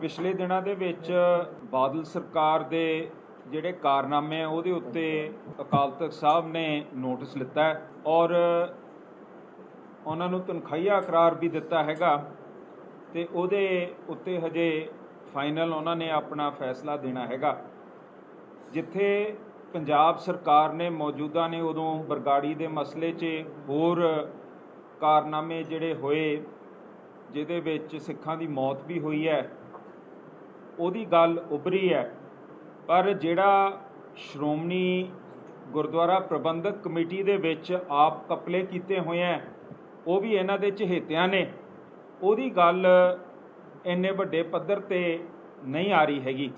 ਪਿਛਲੇ ਦਿਨਾਂ ਦੇ ਵਿੱਚ ਬਾਦਲ ਸਰਕਾਰ ਦੇ ਜਿਹੜੇ ਕਾਰਨਾਮੇ ਆ, ਉਹਦੇ ਉੱਤੇ ਅਕਾਲ ਤਖਤ ਸਾਹਿਬ ਨੇ ਨੋਟਿਸ ਲਿੱਤਾ ਔਰ ਉਹਨਾਂ ਨੂੰ ਤਨਖਾਹੀਆ ਕਰਾਰ ਵੀ ਦਿੱਤਾ ਹੈਗਾ ਤੇ ਉਹਦੇ ਉੱਤੇ ਹਜੇ ਫਾਈਨਲ ਉਹਨਾਂ ਨੇ ਆਪਣਾ ਫੈਸਲਾ ਦੇਣਾ ਹੈਗਾ। ਜਿੱਥੇ ਪੰਜਾਬ ਸਰਕਾਰ ਨੇ ਮੌਜੂਦਾ ਨੇ ਉਦੋਂ ਬਰਗਾੜੀ ਦੇ ਮਸਲੇ 'ਚ ਹੋਰ ਕਾਰਨਾਮੇ ਜਿਹੜੇ ਹੋਏ, ਜਿਹਦੇ ਵਿੱਚ ਸਿੱਖਾਂ ਦੀ ਮੌਤ ਵੀ ਹੋਈ ਹੈ ਉਹਦੀ ਗੱਲ ਉਭਰੀ ਹੈ। ਪਰ ਜਿਹੜਾ ਸ਼੍ਰੋਮਣੀ ਗੁਰਦੁਆਰਾ ਪ੍ਰਬੰਧਕ ਕਮੇਟੀ ਦੇ ਵਿੱਚ ਆਪ ਕਪਲੇ ਕੀਤੇ ਹੋਏ ਹੈ, ਉਹ ਵੀ ਇਹਨਾਂ ਦੇ ਚਹੇਤਿਆਂ ਨੇ। ਉਹਦੀ ਗੱਲ ਇੰਨੇ ਵੱਡੇ ਪੱਧਰ ਤੇ ਨਹੀਂ ਆ ਰਹੀ ਹੈਗੀ।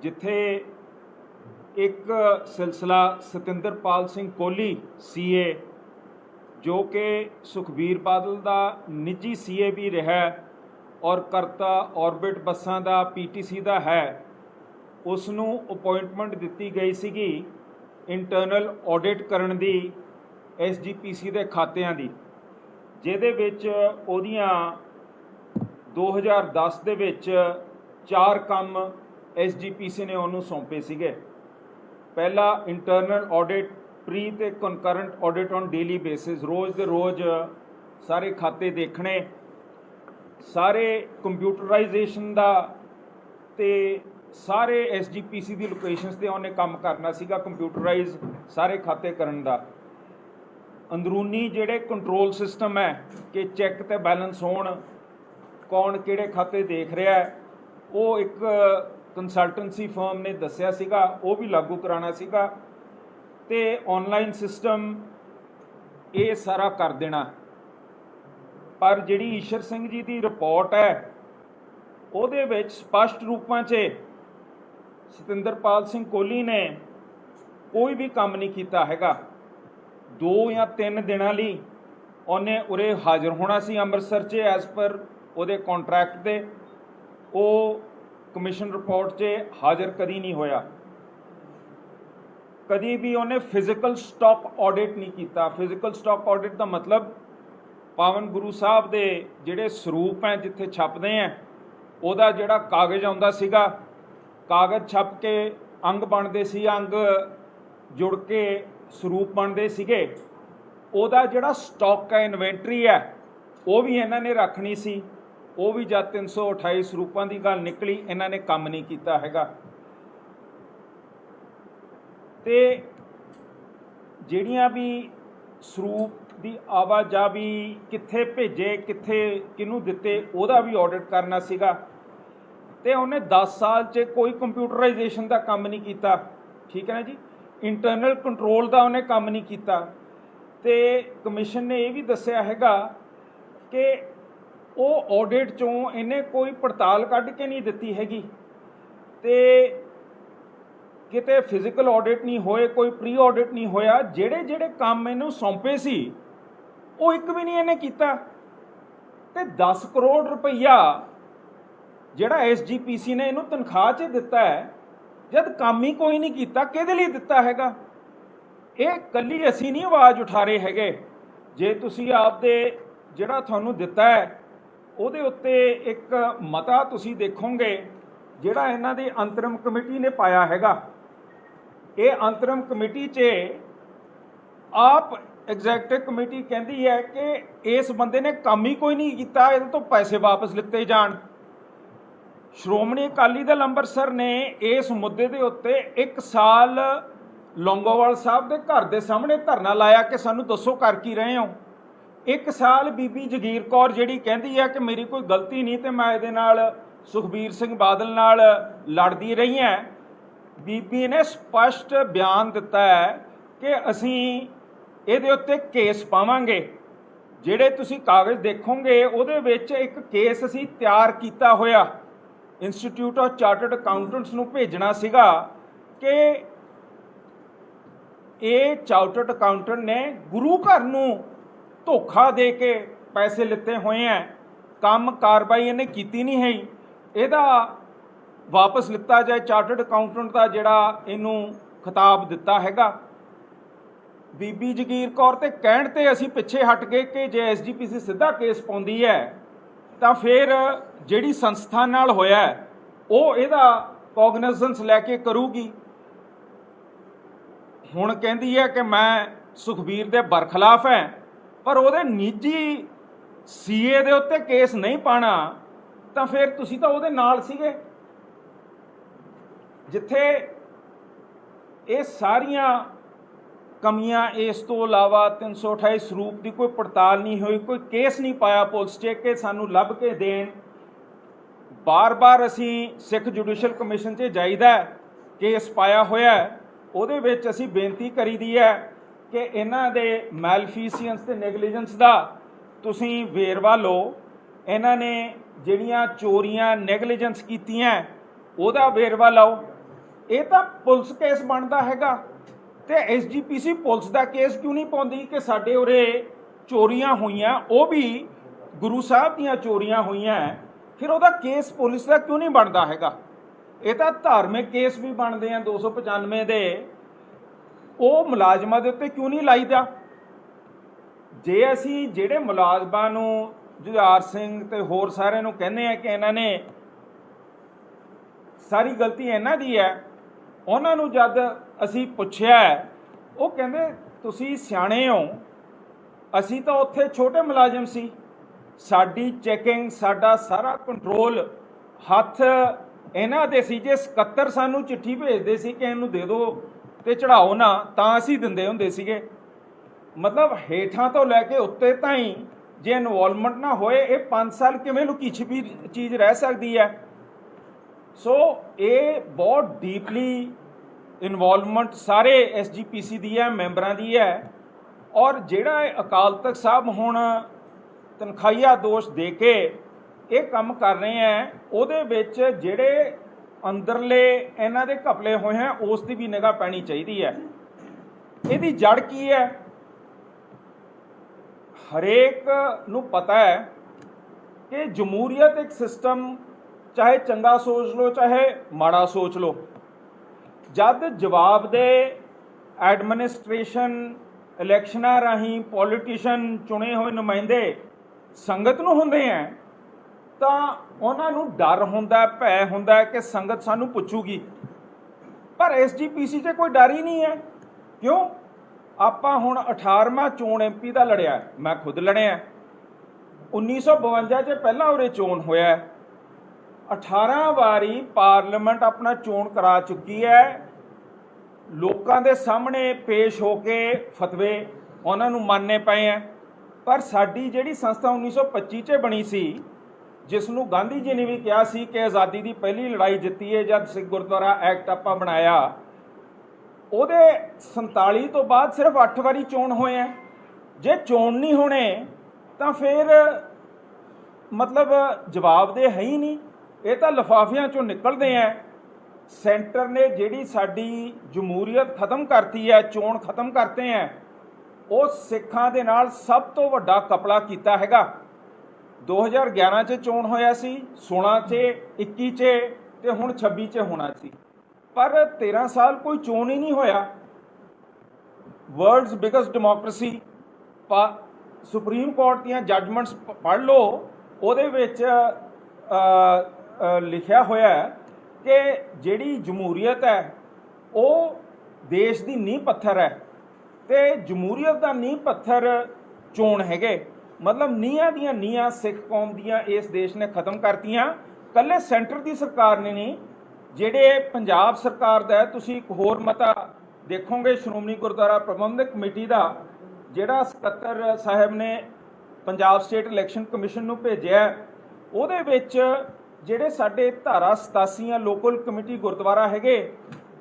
ਜਿੱਥੇ ਇੱਕ ਸਿਲਸਿਲਾ ਸਤਿੰਦਰਪਾਲ ਸਿੰਘ ਕੋਹਲੀ ਸੀਏ ਜੋ ਕਿ ਸੁਖਬੀਰ ਬਾਦਲ ਦਾ ਨਿੱਜੀ ਸੀਏ ਵੀ ਰਿਹਾ ਔਰ ਕਰਤਾ ਆਰਬਿਟ ਬੱਸਾਂ ਦਾ ਪੀਟੀਸੀ ਦਾ ਹੈ। ਉਸ ਨੂੰ ਅਪਾਇੰਟਮੈਂਟ ਦਿੱਤੀ ਗਈ ਸੀਗੀ ਇੰਟਰਨਲ ਆਡਿਟ ਕਰਨ ਦੀ ਐਸਜੀਪੀਸੀ ਦੇ ਖਾਤਿਆਂ ਦੀ, ਜਿਹਦੇ ਵਿੱਚ ਉਹਦੀਆਂ 2010 ਦੇ ਵਿੱਚ ਚਾਰ ਕੰਮ ਐਸਜੀਪੀਸੀ ਨੇ ਉਹਨੂੰ ਸੌਂਪੇ ਸੀਗੇ। ਪਹਿਲਾ ਇੰਟਰਨਲ ਆਡਿਟ ਪ੍ਰੀ ਤੇ concurrent audit on daily basis ਰੋਜ਼ ਦੇ ਰੋਜ਼ ਸਾਰੇ ਖਾਤੇ ਦੇਖਣੇ ਸਾਰੇ ਕੰਪਿਊਟਰਾਈਜੇਸ਼ਨ ਦਾ ਤੇ ਸਾਰੇ ਐਸਜੀਪੀਸੀ ਦੀ ਲੋਕੇਸ਼ਨਸ ਤੇ ਉਹਨੇ ਕੰਮ ਕਰਨਾ ਸੀਗਾ, ਕੰਪਿਊਟਰਾਈਜ਼ ਸਾਰੇ ਖਾਤੇ ਕਰਨ ਦਾ। ਅੰਦਰੂਨੀ ਜਿਹੜੇ ਕੰਟਰੋਲ ਸਿਸਟਮ ਹੈ ਕਿ ਚੈੱਕ ਤੇ ਬੈਲੈਂਸ ਹੋਣ, ਕੌਣ ਕਿਹੜੇ ਖਾਤੇ ਦੇਖ ਰਿਹਾ ਹੈ, ਉਹ ਇੱਕ ਕੰਸਲਟੈਂਸੀ ਫਰਮ ਨੇ ਦੱਸਿਆ ਸੀਗਾ, ਉਹ ਵੀ ਲਾਗੂ ਕਰਾਉਣਾ ਸੀਗਾ। ਤੇ ਆਨਲਾਈਨ ਸਿਸਟਮ ਇਹ ਸਾਰਾ ਕਰ ਦੇਣਾ। ਪਰ ਜਿਹੜੀ ਈਸ਼ਰ ਸਿੰਘ ਜੀ ਦੀ ਰਿਪੋਰਟ ਹੈ, ਉਹਦੇ ਵਿੱਚ ਸਪਸ਼ਟ ਰੂਪਾਂ 'ਚ ਸਤਿੰਦਰਪਾਲ ਸਿੰਘ ਕੋਹਲੀ ਨੇ ਕੋਈ ਵੀ ਕੰਮ ਨਹੀਂ ਕੀਤਾ ਹੈਗਾ। ਦੋ ਜਾਂ ਤਿੰਨ ਦਿਨਾਂ ਲਈ ਉਹਨੇ ਉਰੇ ਹਾਜ਼ਰ ਹੋਣਾ ਸੀ ਅੰਮ੍ਰਿਤਸਰ 'ਚ ਐਸ ਪਰ ਉਹਦੇ ਕੰਟਰੈਕਟ ਦੇ ਉਹ ਕਮਿਸ਼ਨ ਰਿਪੋਰਟ 'ਚ ਹਾਜ਼ਰ ਕਦੀ ਨਹੀਂ ਹੋਇਆ। ਕਦੀ ਵੀ ਉਹਨੇ ਫਿਜ਼ੀਕਲ ਸਟਾਕ ਆਡਿਟ ਨਹੀਂ ਕੀਤਾ। ਫਿਜ਼ੀਕਲ ਸਟਾਕ ਆਡਿਟ ਦਾ ਮਤਲਬ ਪਾਵਨ ਗੁਰੂ ਸਾਹਿਬ ਦੇ ਜਿਹੜੇ ਸਰੂਪ ਹੈ ਜਿੱਥੇ ਛਪਦੇ ਆ ਉਹਦਾ ਜਿਹੜਾ ਕਾਗਜ਼ ਆਉਂਦਾ ਸੀਗਾ, ਕਾਗਜ਼ ਛਪ ਕੇ ਅੰਗ ਬਣਦੇ ਸੀ, ਅੰਗ ਜੁੜ ਕੇ ਸਰੂਪ ਬਣਦੇ ਸੀਗੇ। ਉਹਦਾ ਜਿਹੜਾ ਸਟਾਕ ਹੈ ਇਨਵੈਂਟਰੀ ਹੈ, ਉਹ ਵੀ ਇਹਨਾਂ ਨੇ ਰੱਖਣੀ ਸੀ। ਉਹ ਵੀ ਜਦ 328 ਸਰੂਪਾਂ ਦੀ ਗੱਲ ਨਿਕਲੀ, ਇਹਨਾਂ ਨੇ ਕੰਮ ਨਹੀਂ ਕੀਤਾ ਹੈਗਾ। ਤੇ ਜਿਹੜੀਆਂ ਵੀ ਸਰੂਪ ਦੀ ਆਵਾਜਾਵੀ ਕਿੱਥੇ ਭੇਜੇ, ਕਿੱਥੇ ਕਿਹਨੂੰ ਦਿੱਤੇ, ਉਹਦਾ ਵੀ ਆਡਿਟ ਕਰਨਾ ਸੀਗਾ। ਤੇ ਉਹਨੇ 10 ਸਾਲ 'ਚ ਕੋਈ ਕੰਪਿਊਟਰਾਈਜੇਸ਼ਨ ਦਾ ਕੰਮ ਨਹੀਂ ਕੀਤਾ। ਠੀਕ ਹੈ ਨਾ ਜੀ? ਇੰਟਰਨਲ ਕੰਟਰੋਲ ਦਾ ਉਹਨੇ ਕੰਮ ਨਹੀਂ ਕੀਤਾ। ਤੇ ਕਮਿਸ਼ਨ ਨੇ ਇਹ ਵੀ ਦੱਸਿਆ ਹੈਗਾ ਕਿ ਉਹ ਆਡਿਟ ਚੋਂ ਇਹਨੇ ਕੋਈ ਪੜਤਾਲ ਕੱਢ ਕੇ ਨਹੀਂ ਦਿੱਤੀ ਹੈਗੀ। ਤੇ ਕਿਤੇ ਫਿਜ਼ੀਕਲ ਆਡਿਟ ਨਹੀਂ ਹੋਏ, ਕੋਈ ਪ੍ਰੀ ਆਡਿਟ ਨਹੀਂ ਹੋਇਆ ਜਿਹੜੇ ਜਿਹੜੇ ਕੰਮ ਇਹਨੂੰ ਸੌਂਪੇ ਸੀ ਉਹ ਇੱਕ ਵੀ ਨਹੀਂ ਇਹਨੇ ਕੀਤਾ। ਤੇ 10 ਕਰੋੜ ਰੁਪਈਆ ਜਿਹੜਾ ਐਸਜੀਪੀਸੀ ਨੇ ਇਹਨੂੰ ਤਨਖਾਹ 'ਚ ਦਿੱਤਾ ਹੈ, ਜਦ ਕੰਮ ਹੀ ਕੋਈ ਨਹੀਂ ਕੀਤਾ, ਕਿਹਦੇ ਲਈ ਦਿੱਤਾ ਹੈਗਾ? ਇਹ ਕੱਲੀ ਅਸੀਂ ਨਹੀਂ ਆਵਾਜ਼ ਉਠਾ ਰਹੇ ਹੈਗੇ। ਜੇ ਤੁਸੀਂ ਆਪਦੇ ਜਿਹੜਾ ਤੁਹਾਨੂੰ ਦਿੱਤਾ ਹੈ, ਉਹਦੇ ਉੱਤੇ ਇੱਕ ਮਤਾ ਤੁਸੀਂ ਦੇਖੋਗੇ, ਜਿਹੜਾ ਇਹਨਾਂ ਦੀ ਅੰਤਰਮ ਕਮੇਟੀ ਨੇ ਪਾਇਆ ਹੈਗਾ। ਇਹ ਅੰਤਰਮ ਕਮੇਟੀ 'ਚ ਆਪ ਐਗਜ਼ੈਕਟਿਵ ਕਮੇਟੀ ਕਹਿੰਦੀ ਹੈ ਕਿ ਇਸ ਬੰਦੇ ਨੇ ਕੰਮ ਹੀ ਕੋਈ ਨਹੀਂ ਕੀਤਾ, ਇਹਦੇ ਤੋਂ ਪੈਸੇ ਵਾਪਸ ਲਿੱਤੇ ਜਾਣ। ਸ਼੍ਰੋਮਣੀ ਅਕਾਲੀ ਦਲ ਅੰਮ੍ਰਿਤਸਰ ਨੇ ਇਸ ਮੁੱਦੇ ਦੇ ਉੱਤੇ 1 ਸਾਲ ਲੌਂਗੋਵਾਲ ਸਾਹਿਬ ਦੇ ਘਰ ਦੇ ਸਾਹਮਣੇ ਧਰਨਾ ਲਾਇਆ ਕਿ ਸਾਨੂੰ ਦੱਸੋ ਕਰ ਕੀ ਰਹੇ ਹੋ। ਇੱਕ ਸਾਲ ਬੀਬੀ ਜਗੀਰ ਕੌਰ ਜਿਹੜੀ ਕਹਿੰਦੀ ਹੈ ਕਿ ਮੇਰੀ ਕੋਈ ਗਲਤੀ ਨਹੀਂ ਤੇ ਮੈਂ ਇਹਦੇ ਨਾਲ, ਸੁਖਬੀਰ ਸਿੰਘ ਬਾਦਲ ਨਾਲ ਲੜਦੀ ਰਹੀ ਹਾਂ। ਬੀਬੀ ਨੇ ਸਪਸ਼ਟ ਬਿਆਨ ਦਿੱਤਾ ਹੈ ਕਿ ਅਸੀਂ ਇਹਦੇ ਉੱਤੇ ਕੇਸ ਪਾਵਾਂਗੇ। ਜਿਹੜੇ ਤੁਸੀਂ ਕਾਗਜ਼ ਦੇਖੋਗੇ, ਉਹਦੇ ਵਿੱਚ ਇੱਕ ਕੇਸ ਅਸੀਂ ਤਿਆਰ ਕੀਤਾ ਹੋਇਆ। ਇੰਸਟੀਚਿਊਟ ਆਫ ਚਾਰਟਰਡ ਅਕਾਊਂਟੈਂਟਸ ਨੂੰ ਭੇਜਣਾ ਸੀਗਾ ਕਿ ਇਹ ਚਾਰਟਰਡ ਅਕਾਊਂਟੈਂਟ ਨੇ ਗੁਰੂ ਘਰ ਨੂੰ ਧੋਖਾ ਦੇ ਕੇ ਪੈਸੇ ਲਿੱਤੇ ਹੋਏ ਆ ਕੰਮ ਕਾਰਵਾਈ ਇਹਨੇ ਕੀਤੀ ਨਹੀਂ ਹੈ ਇਹਦਾ ਵਾਪਸ ਲਿੱਤਾ ਜਾਏ ਚਾਰਟਰਡ ਅਕਾਊਂਟੈਂਟ ਦਾ ਜਿਹੜਾ ਇਹਨੂੰ ਖਿਤਾਬ ਦਿੱਤਾ ਹੈਗਾ। ਬੀਬੀ ਜਗੀਰ ਕੌਰ ਤੇ ਕਹਿਣ ਤੇ ਅਸੀਂ ਪਿੱਛੇ ਹਟ ਗਏ ਕਿ ਜੇ ਐਸਜੀਪੀਸੀ ਸਿੱਧਾ ਕੇਸ ਪਾਉਂਦੀ ਹੈ, ਤਾਂ ਫਿਰ ਜਿਹੜੀ ਸੰਸਥਾ ਨਾਲ ਹੋਇਆ ਉਹ ਇਹਦਾ ਕੋਗਨਿਜ਼ੈਂਸ ਲੈ ਕੇ ਕਰੂਗੀ। ਹੁਣ ਕਹਿੰਦੀ ਹੈ ਕਿ ਮੈਂ ਸੁਖਬੀਰ ਦੇ ਬਰਖਲਾਫ ਹੈ, ਪਰ ਉਹਦੇ ਨਿੱਜੀ ਸੀਏ ਦੇ ਉੱਤੇ ਕੇਸ ਨਹੀਂ ਪਾਣਾ, ਤਾਂ ਫਿਰ ਤੁਸੀਂ ਤਾਂ ਉਹਦੇ ਨਾਲ ਸੀਗੇ। ਜਿੱਥੇ ਇਹ ਸਾਰੀਆਂ ਕਮੀਆਂ ਇਸ ਤੋਂ ਇਲਾਵਾ 328 ਸਰੂਪ ਦੀ ਕੋਈ ਪੜਤਾਲ ਨਹੀਂ ਹੋਈ, ਕੋਈ ਕੇਸ ਨਹੀਂ ਪਾਇਆ ਪੁਲਿਸ 'ਚ ਕਿ ਸਾਨੂੰ ਲੱਭ ਕੇ ਦੇਣ। ਬਾਰ-ਬਾਰ ਅਸੀਂ ਸਿੱਖ ਜੁਡੀਸ਼ੀਅਲ ਕਮਿਸ਼ਨ 'ਚ ਜਾਈਦਾ ਕੇਸ ਪਾਇਆ ਹੋਇਆ ਉਹਦੇ ਵਿੱਚ ਅਸੀਂ ਬੇਨਤੀ ਕਰੀਦੀ ਹੈ ਕਿ ਇਹਨਾਂ ਦੇ ਮੈਲਫੀਸੀਅੰਸ ਤੇ ਨੈਗਲੀਜੈਂਸ ਦਾ ਤੁਸੀਂ ਵੇਰਵਾ ਲਓ। ਇਹਨਾਂ ਨੇ ਜਿਹੜੀਆਂ ਚੋਰੀਆਂ ਨੈਗਲੀਜੈਂਸ ਕੀਤੀਆਂ, ਉਹਦਾ ਵੇਰਵਾ ਲਓ। ਇਹ ਤਾਂ ਪੁਲਿਸ ਕੇਸ ਬਣਦਾ ਹੈਗਾ। ਤੇ ਐਸਜੀਪੀਸੀ ਪੁਲਿਸ ਦਾ ਕੇਸ ਕਿਉਂ ਨਹੀਂ ਪਾਉਂਦੀ ਕਿ ਸਾਡੇ ਉਰੇ ਚੋਰੀਆਂ ਹੋਈਆਂ, ਉਹ ਵੀ ਗੁਰੂ ਸਾਹਿਬ ਦੀਆਂ ਚੋਰੀਆਂ ਹੋਈਆਂ ਫਿਰ ਉਹਦਾ ਕੇਸ ਪੁਲਿਸ ਦਾ ਕਿਉਂ ਨਹੀਂ ਬਣਦਾ ਹੈਗਾ? ਇਹ ਤਾਂ ਧਾਰਮਿਕ ਕੇਸ ਵੀ ਬਣਦੇ ਆ 295 ਦੇ। ਉਹ ਮੁਲਾਜ਼ਮਾਂ ਦੇ ਉੱਤੇ ਕਿਉਂ ਨਹੀਂ ਲਾਈਦਾ? ਜੇ ਅਸੀਂ ਜਿਹੜੇ ਮੁਲਾਜ਼ਮਾਂ ਨੂੰ ਜੁਝਾਰ ਸਿੰਘ ਤੇ ਹੋਰ ਸਾਰਿਆਂ ਨੂੰ ਕਹਿੰਦੇ ਆ ਕਿ ਇਹਨਾਂ ਨੇ ਸਾਰੀ ਗਲਤੀ ਇਹਨਾਂ ਦੀ ਹੈ ਉਹਨਾਂ ਨੂੰ ਜਦ ਅਸੀਂ ਪੁੱਛਿਆ, ਉਹ ਕਹਿੰਦੇ, ਤੁਸੀਂ ਸਿਆਣੇ ਹੋ। ਅਸੀਂ ਤਾਂ ਉੱਥੇ ਛੋਟੇ ਮੁਲਾਜ਼ਮ ਸੀ। ਸਾਡੀ ਚੈਕਿੰਗ ਸਾਡਾ ਸਾਰਾ ਕੰਟਰੋਲ ਹੱਥ ਇਹਨਾਂ ਦੇ ਸੀ ਜੇ ਸਕੱਤਰ ਸਾਨੂੰ ਚਿੱਠੀ ਭੇਜਦੇ ਸੀ ਕਿ ਇਹਨੂੰ ਦੇ ਦਿਓ ਤੇ ਚੜਾਓ ਨਾ, ਤਾਂ ਅਸੀਂ ਦਿੰਦੇ ਹੁੰਦੇ ਸੀਗੇ। ਮਤਲਬ ਹੇਠਾਂ ਤੋਂ ਲੈ ਕੇ ਉੱਤੇ ਤਾਈਂ ਜੇ ਇਨਵੋਲਵਮੈਂਟ ਨਾ ਹੋਏ, ਇਹ 5 ਸਾਲ ਕਿਵੇਂ ਲੁਕੀ ਛਿਪੀ ਚੀਜ਼ ਰਹਿ ਸਕਦੀ ਹੈ? ਸੋ ਇਹ ਬਹੁਤ ਡੀਪਲੀ ਇਨਵੋਲਵਮੈਂਟ ਸਾਰੇ ਐਸਜੀਪੀਸੀ ਦੀ ਹੈ, ਮੈਂਬਰਾਂ ਦੀ ਹੈ। ਔਰ ਜਿਹੜਾ ਇਹ ਅਕਾਲ ਤਖਤ ਸਾਹਿਬ ਹੁਣ ਤਨਖਾਹੀਆ ਦੋਸ਼ ਦੇ ਕੇ ਇਹ ਕੰਮ ਕਰ ਰਹੇ ਹੈ, ਉਹਦੇ ਵਿੱਚ ਜਿਹੜੇ ਅੰਦਰਲੇ ਇਹਨਾਂ ਦੇ ਘਪਲੇ ਹੋਏ ਹੈ, ਉਸ ਦੀ ਵੀ ਨਿਗਾਹ ਪੈਣੀ ਚਾਹੀਦੀ ਹੈ। ਇਹਦੀ ਜੜ ਕੀ ਹੈ? ਹਰੇਕ ਨੂੰ ਪਤਾ ਹੈ ਕਿ ਜਮਹੂਰੀਅਤ ਇੱਕ ਸਿਸਟਮ ਚਾਹੇ ਚੰਗਾ ਸੋਚ ਲਓ, ਚਾਹੇ ਮਾੜਾ ਸੋਚ ਲਓ। ਜਦ ਜਵਾਬ ਦੇ ਐਡਮਿਨਿਸਟ੍ਰੇਸ਼ਨ ਇਲੈਕਸ਼ਨਾਂ ਰਾਹੀਂ ਪੋਲੀਟੀਸ਼ੀਅਨ ਚੁਣੇ ਹੋਏ ਨੁਮਾਇੰਦੇ ਸੰਗਤ ਨੂੰ ਹੁੰਦੇ ਆ ਤਾਂ ਉਹਨਾਂ ਨੂੰ ਡਰ ਹੁੰਦਾ, ਭੈ ਹੁੰਦਾ ਕਿ ਸੰਗਤ ਸਾਨੂੰ ਪੁੱਛੂਗੀ। ਪਰ ਐਸਜੀਪੀਸੀ 'ਚ ਕੋਈ ਡਰ ਹੀ ਨਹੀਂ ਹੈ ਕਿਉਂ? ਆਪਾਂ ਹੁਣ 18ਵਾਂ ਚੋਣ ਐਮਪੀ ਦਾ ਲੜਿਆ, ਮੈਂ ਖੁਦ ਲੜਿਆ। 1952 'ਚ ਪਹਿਲਾਂ ਉਰੇ ਚੋਣ ਹੋਇਆ। 18 ਵਾਰੀ ਪਾਰਲੀਮੈਂਟ ਆਪਣਾ ਚੋਣ ਕਰਾ ਚੁੱਕੀ ਹੈ। ਲੋਕਾਂ ਦੇ ਸਾਹਮਣੇ ਪੇਸ਼ ਹੋ ਕੇ ਫਤਵੇ ਉਹਨਾਂ ਨੂੰ ਮੰਨਣੇ ਪਏ ਆ ਪਰ ਸਾਡੀ ਜਿਹੜੀ ਸੰਸਥਾ 1925 'ਚ ਬਣੀ ਸੀ, ਜਿਸ ਨੂੰ ਗਾਂਧੀ ਜੀ ਨੇ ਵੀ ਕਿਹਾ ਸੀ ਕਿ ਆਜ਼ਾਦੀ ਦੀ ਪਹਿਲੀ ਲੜਾਈ ਜਿੱਤੀ ਹੈ, ਜਦ ਸਿੱਖ ਗੁਰਦੁਆਰਾ ਐਕਟ ਆਪਾਂ ਬਣਾਇਆ। ਉਹਦੇ 47 ਤੋਂ ਬਾਅਦ ਸਿਰਫ 8 ਵਾਰੀ ਚੋਣ ਹੋਏ ਆ ਜੇ ਚੋਣ ਨਹੀਂ ਹੋਣੇ, ਤਾਂ ਫਿਰ ਮਤਲਬ ਜਵਾਬ ਦੇ ਹੈ ਹੀ ਨਹੀਂ। ਇਹ ਤਾਂ ਲਫਾਫਿਆਂ ਚੋਂ ਨਿਕਲਦੇ ਆ ਸੈਂਟਰ ਨੇ ਜਿਹੜੀ ਸਾਡੀ ਜਮਹੂਰੀਅਤ ਖਤਮ ਕਰਤੀ ਹੈ ਚੋਣ ਖਤਮ ਕਰਤੇ ਆ ਉਹ ਸਿੱਖਾਂ ਦੇ ਨਾਲ ਸਭ ਤੋਂ ਵੱਡਾ ਕਪੜਾ ਕੀਤਾ ਹੈਗਾ। 2011 ਚ ਚੋਣ ਹੋਇਆ ਸੀ 16 ਚ 21 ਚ ਤੇ ਹੁਣ 26 ਚ ਹੋਣਾ ਸੀ। ਪਰ 13 ਸਾਲ ਕੋਈ ਚੋਣ ਹੀ ਨਹੀਂ ਹੋਇਆ। World's biggest democracy supreme court ਦੀਆਂ ਜੱਜਮੈਂਟਸ ਪੜ੍ਹ ਲਓ, ਉਹਦੇ ਵਿੱਚ ਲਿਖਿਆ ਹੋਇਆ ਹੈ ਕਿ ਜਿਹੜੀ ਜਮਹੂਰੀਅਤ ਹੈ, ਉਹ ਦੇਸ਼ ਦੀ ਨੀਂਹ ਪੱਥਰ ਹੈ ਤੇ ਜਮਹੂਰੀਅਤ ਦਾ ਨੀਂਹ ਪੱਥਰ ਚੋਣ ਹੈਗੇ। ਮਤਲਬ ਨੀਹਾਂ ਦੀਆਂ ਨੀਹਾਂ ਸਿੱਖ ਕੌਮ ਦੀਆਂ ਇਸ ਦੇਸ਼ ਨੇ ਖਤਮ ਕਰਤੀਆਂ। ਕੱਲੇ ਸੈਂਟਰ ਦੀ ਸਰਕਾਰ ਨੇ ਨਹੀਂ, ਜਿਹੜੇ ਪੰਜਾਬ ਸਰਕਾਰ ਦਾ ਤੁਸੀਂ ਇੱਕ ਹੋਰ ਮਤਾ ਦੇਖੋਗੇ, ਸ਼੍ਰੋਮਣੀ ਗੁਰਦੁਆਰਾ ਪ੍ਰਬੰਧਕ ਕਮੇਟੀ ਦਾ, ਜਿਹੜਾ ਸਕੱਤਰ ਸਾਹਿਬ ਨੇ ਪੰਜਾਬ ਸਟੇਟ ਇਲੈਕਸ਼ਨ ਕਮਿਸ਼ਨ ਨੂੰ ਭੇਜਿਆ ਉਹਦੇ ਵਿੱਚ ਜਿਹੜੇ ਸਾਡੇ ਧਾਰਾ 87 ਲੋਕਲ ਕਮੇਟੀ ਗੁਰਦੁਆਰਾ ਹੈਗੇ,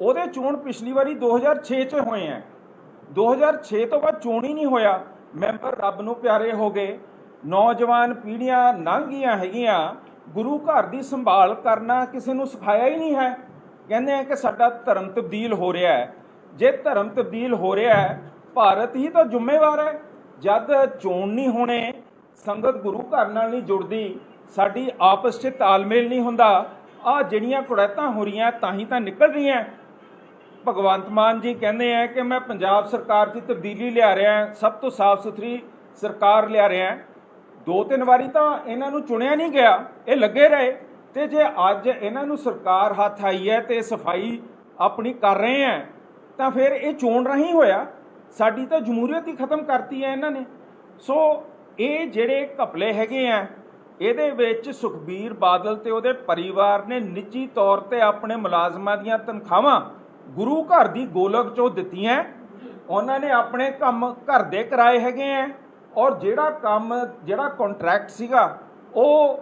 ਉਹਦੇ ਚੋਣ ਪਿਛਲੀ ਵਾਰੀ 2006 ਚ ਹੋਏ ਆ 2006 ਤੋਂ ਬਾਅਦ ਚੋਣ ਹੀ ਨਹੀਂ ਹੋਇਆ। ਮੈਂਬਰ ਰੱਬ ਨੂੰ ਪਿਆਰੇ ਹੋ ਗਏ। ਨੌਜਵਾਨ ਪੀੜ੍ਹੀਆਂ ਲੰਘ ਹੈਗੀਆਂ। ਗੁਰੂ ਘਰ ਦੀ ਸੰਭਾਲ ਕਰਨਾ ਕਿਸੇ ਨੂੰ ਸਿਖਾਇਆ ਹੀ ਨਹੀਂ ਹੈ। ਕਹਿੰਦੇ ਆ ਕਿ ਸਾਡਾ ਧਰਮ ਤਬਦੀਲ ਹੋ ਰਿਹਾ ਹੈ। ਜੇ ਧਰਮ ਤਬਦੀਲ ਹੋ ਰਿਹਾ ਹੈ, ਭਾਰਤ ਹੀ ਤਾਂ ਜ਼ਿੰਮੇਵਾਰ ਹੈ। ਜਦ ਚੋਣ ਨਹੀਂ ਹੋਣੇ, ਸੰਗਤ ਗੁਰੂ ਘਰ ਨਾਲ ਨਹੀਂ ਜੁੜਦੀ ਸਾਡੀ ਆਪਸ 'ਚ ਤਾਲਮੇਲ ਨਹੀਂ ਹੁੰਦਾ। ਆ ਜਿਹੜੀਆਂ ਕੁੜੈਤਾਂ ਹੋ ਰਹੀਆਂ, ਤਾਂ ਹੀ ਤਾਂ ਨਿਕਲ ਰਹੀਆਂ। ਭਗਵੰਤ ਮਾਨ ਜੀ ਕਹਿੰਦੇ ਆ ਕਿ ਮੈਂ ਪੰਜਾਬ ਸਰਕਾਰ 'ਚ ਤਬਦੀਲੀ ਲਿਆ ਰਿਹਾ, ਸਭ ਤੋਂ ਸਾਫ਼ ਸੁਥਰੀ ਸਰਕਾਰ ਲਿਆ ਰਿਹਾ। ਦੋ ਤਿੰਨ ਵਾਰੀ ਤਾਂ ਇਹਨਾਂ ਨੂੰ ਚੁਣਿਆ ਨਹੀਂ ਗਿਆ, ਇਹ ਲੱਗੇ ਰਹੇ। ਤੇ ਜੇ ਅੱਜ ਇਹਨਾਂ ਨੂੰ ਸਰਕਾਰ ਹੱਥ ਆਈ ਹੈ ਤੇ ਸਫ਼ਾਈ ਆਪਣੀ ਕਰ ਰਹੇ ਹੈ ਤਾਂ ਫਿਰ ਇਹ ਚੋਣ ਰਾਹੀਂ ਹੋਇਆ। ਸਾਡੀ ਤਾਂ ਜਮਹੂਰੀਅਤ ਹੀ ਖਤਮ ਕਰਤੀ ਹੈ ਇਹਨਾਂ ਨੇ। ਸੋ ਇਹ ਜਿਹੜੇ ਘਪਲੇ ਹੈਗੇ ਆ ਇਹਦੇ ਵਿੱਚ ਸੁਖਬੀਰ ਬਾਦਲ ਤੇ ਉਹਦੇ ਪਰਿਵਾਰ ਨੇ ਨਿੱਜੀ ਤੌਰ ਤੇ ਆਪਣੇ ਮੁਲਾਜ਼ਮਾਂ ਦੀਆਂ ਤਨਖਾਹਾਂ ਗੁਰੂ ਘਰ ਦੀ ਗੋਲਕ ਚੋਂ ਦਿੱਤੀਆਂ। ਉਹਨਾਂ ਨੇ ਆਪਣੇ ਕੰਮ ਘਰ ਦੇ ਕਰਾਏ ਹੈਗੇ ਆ ਔਰ ਜਿਹੜਾ ਕੰਮ, ਜਿਹੜਾ ਕੰਟਰੈਕਟ ਸੀਗਾ, ਉਹ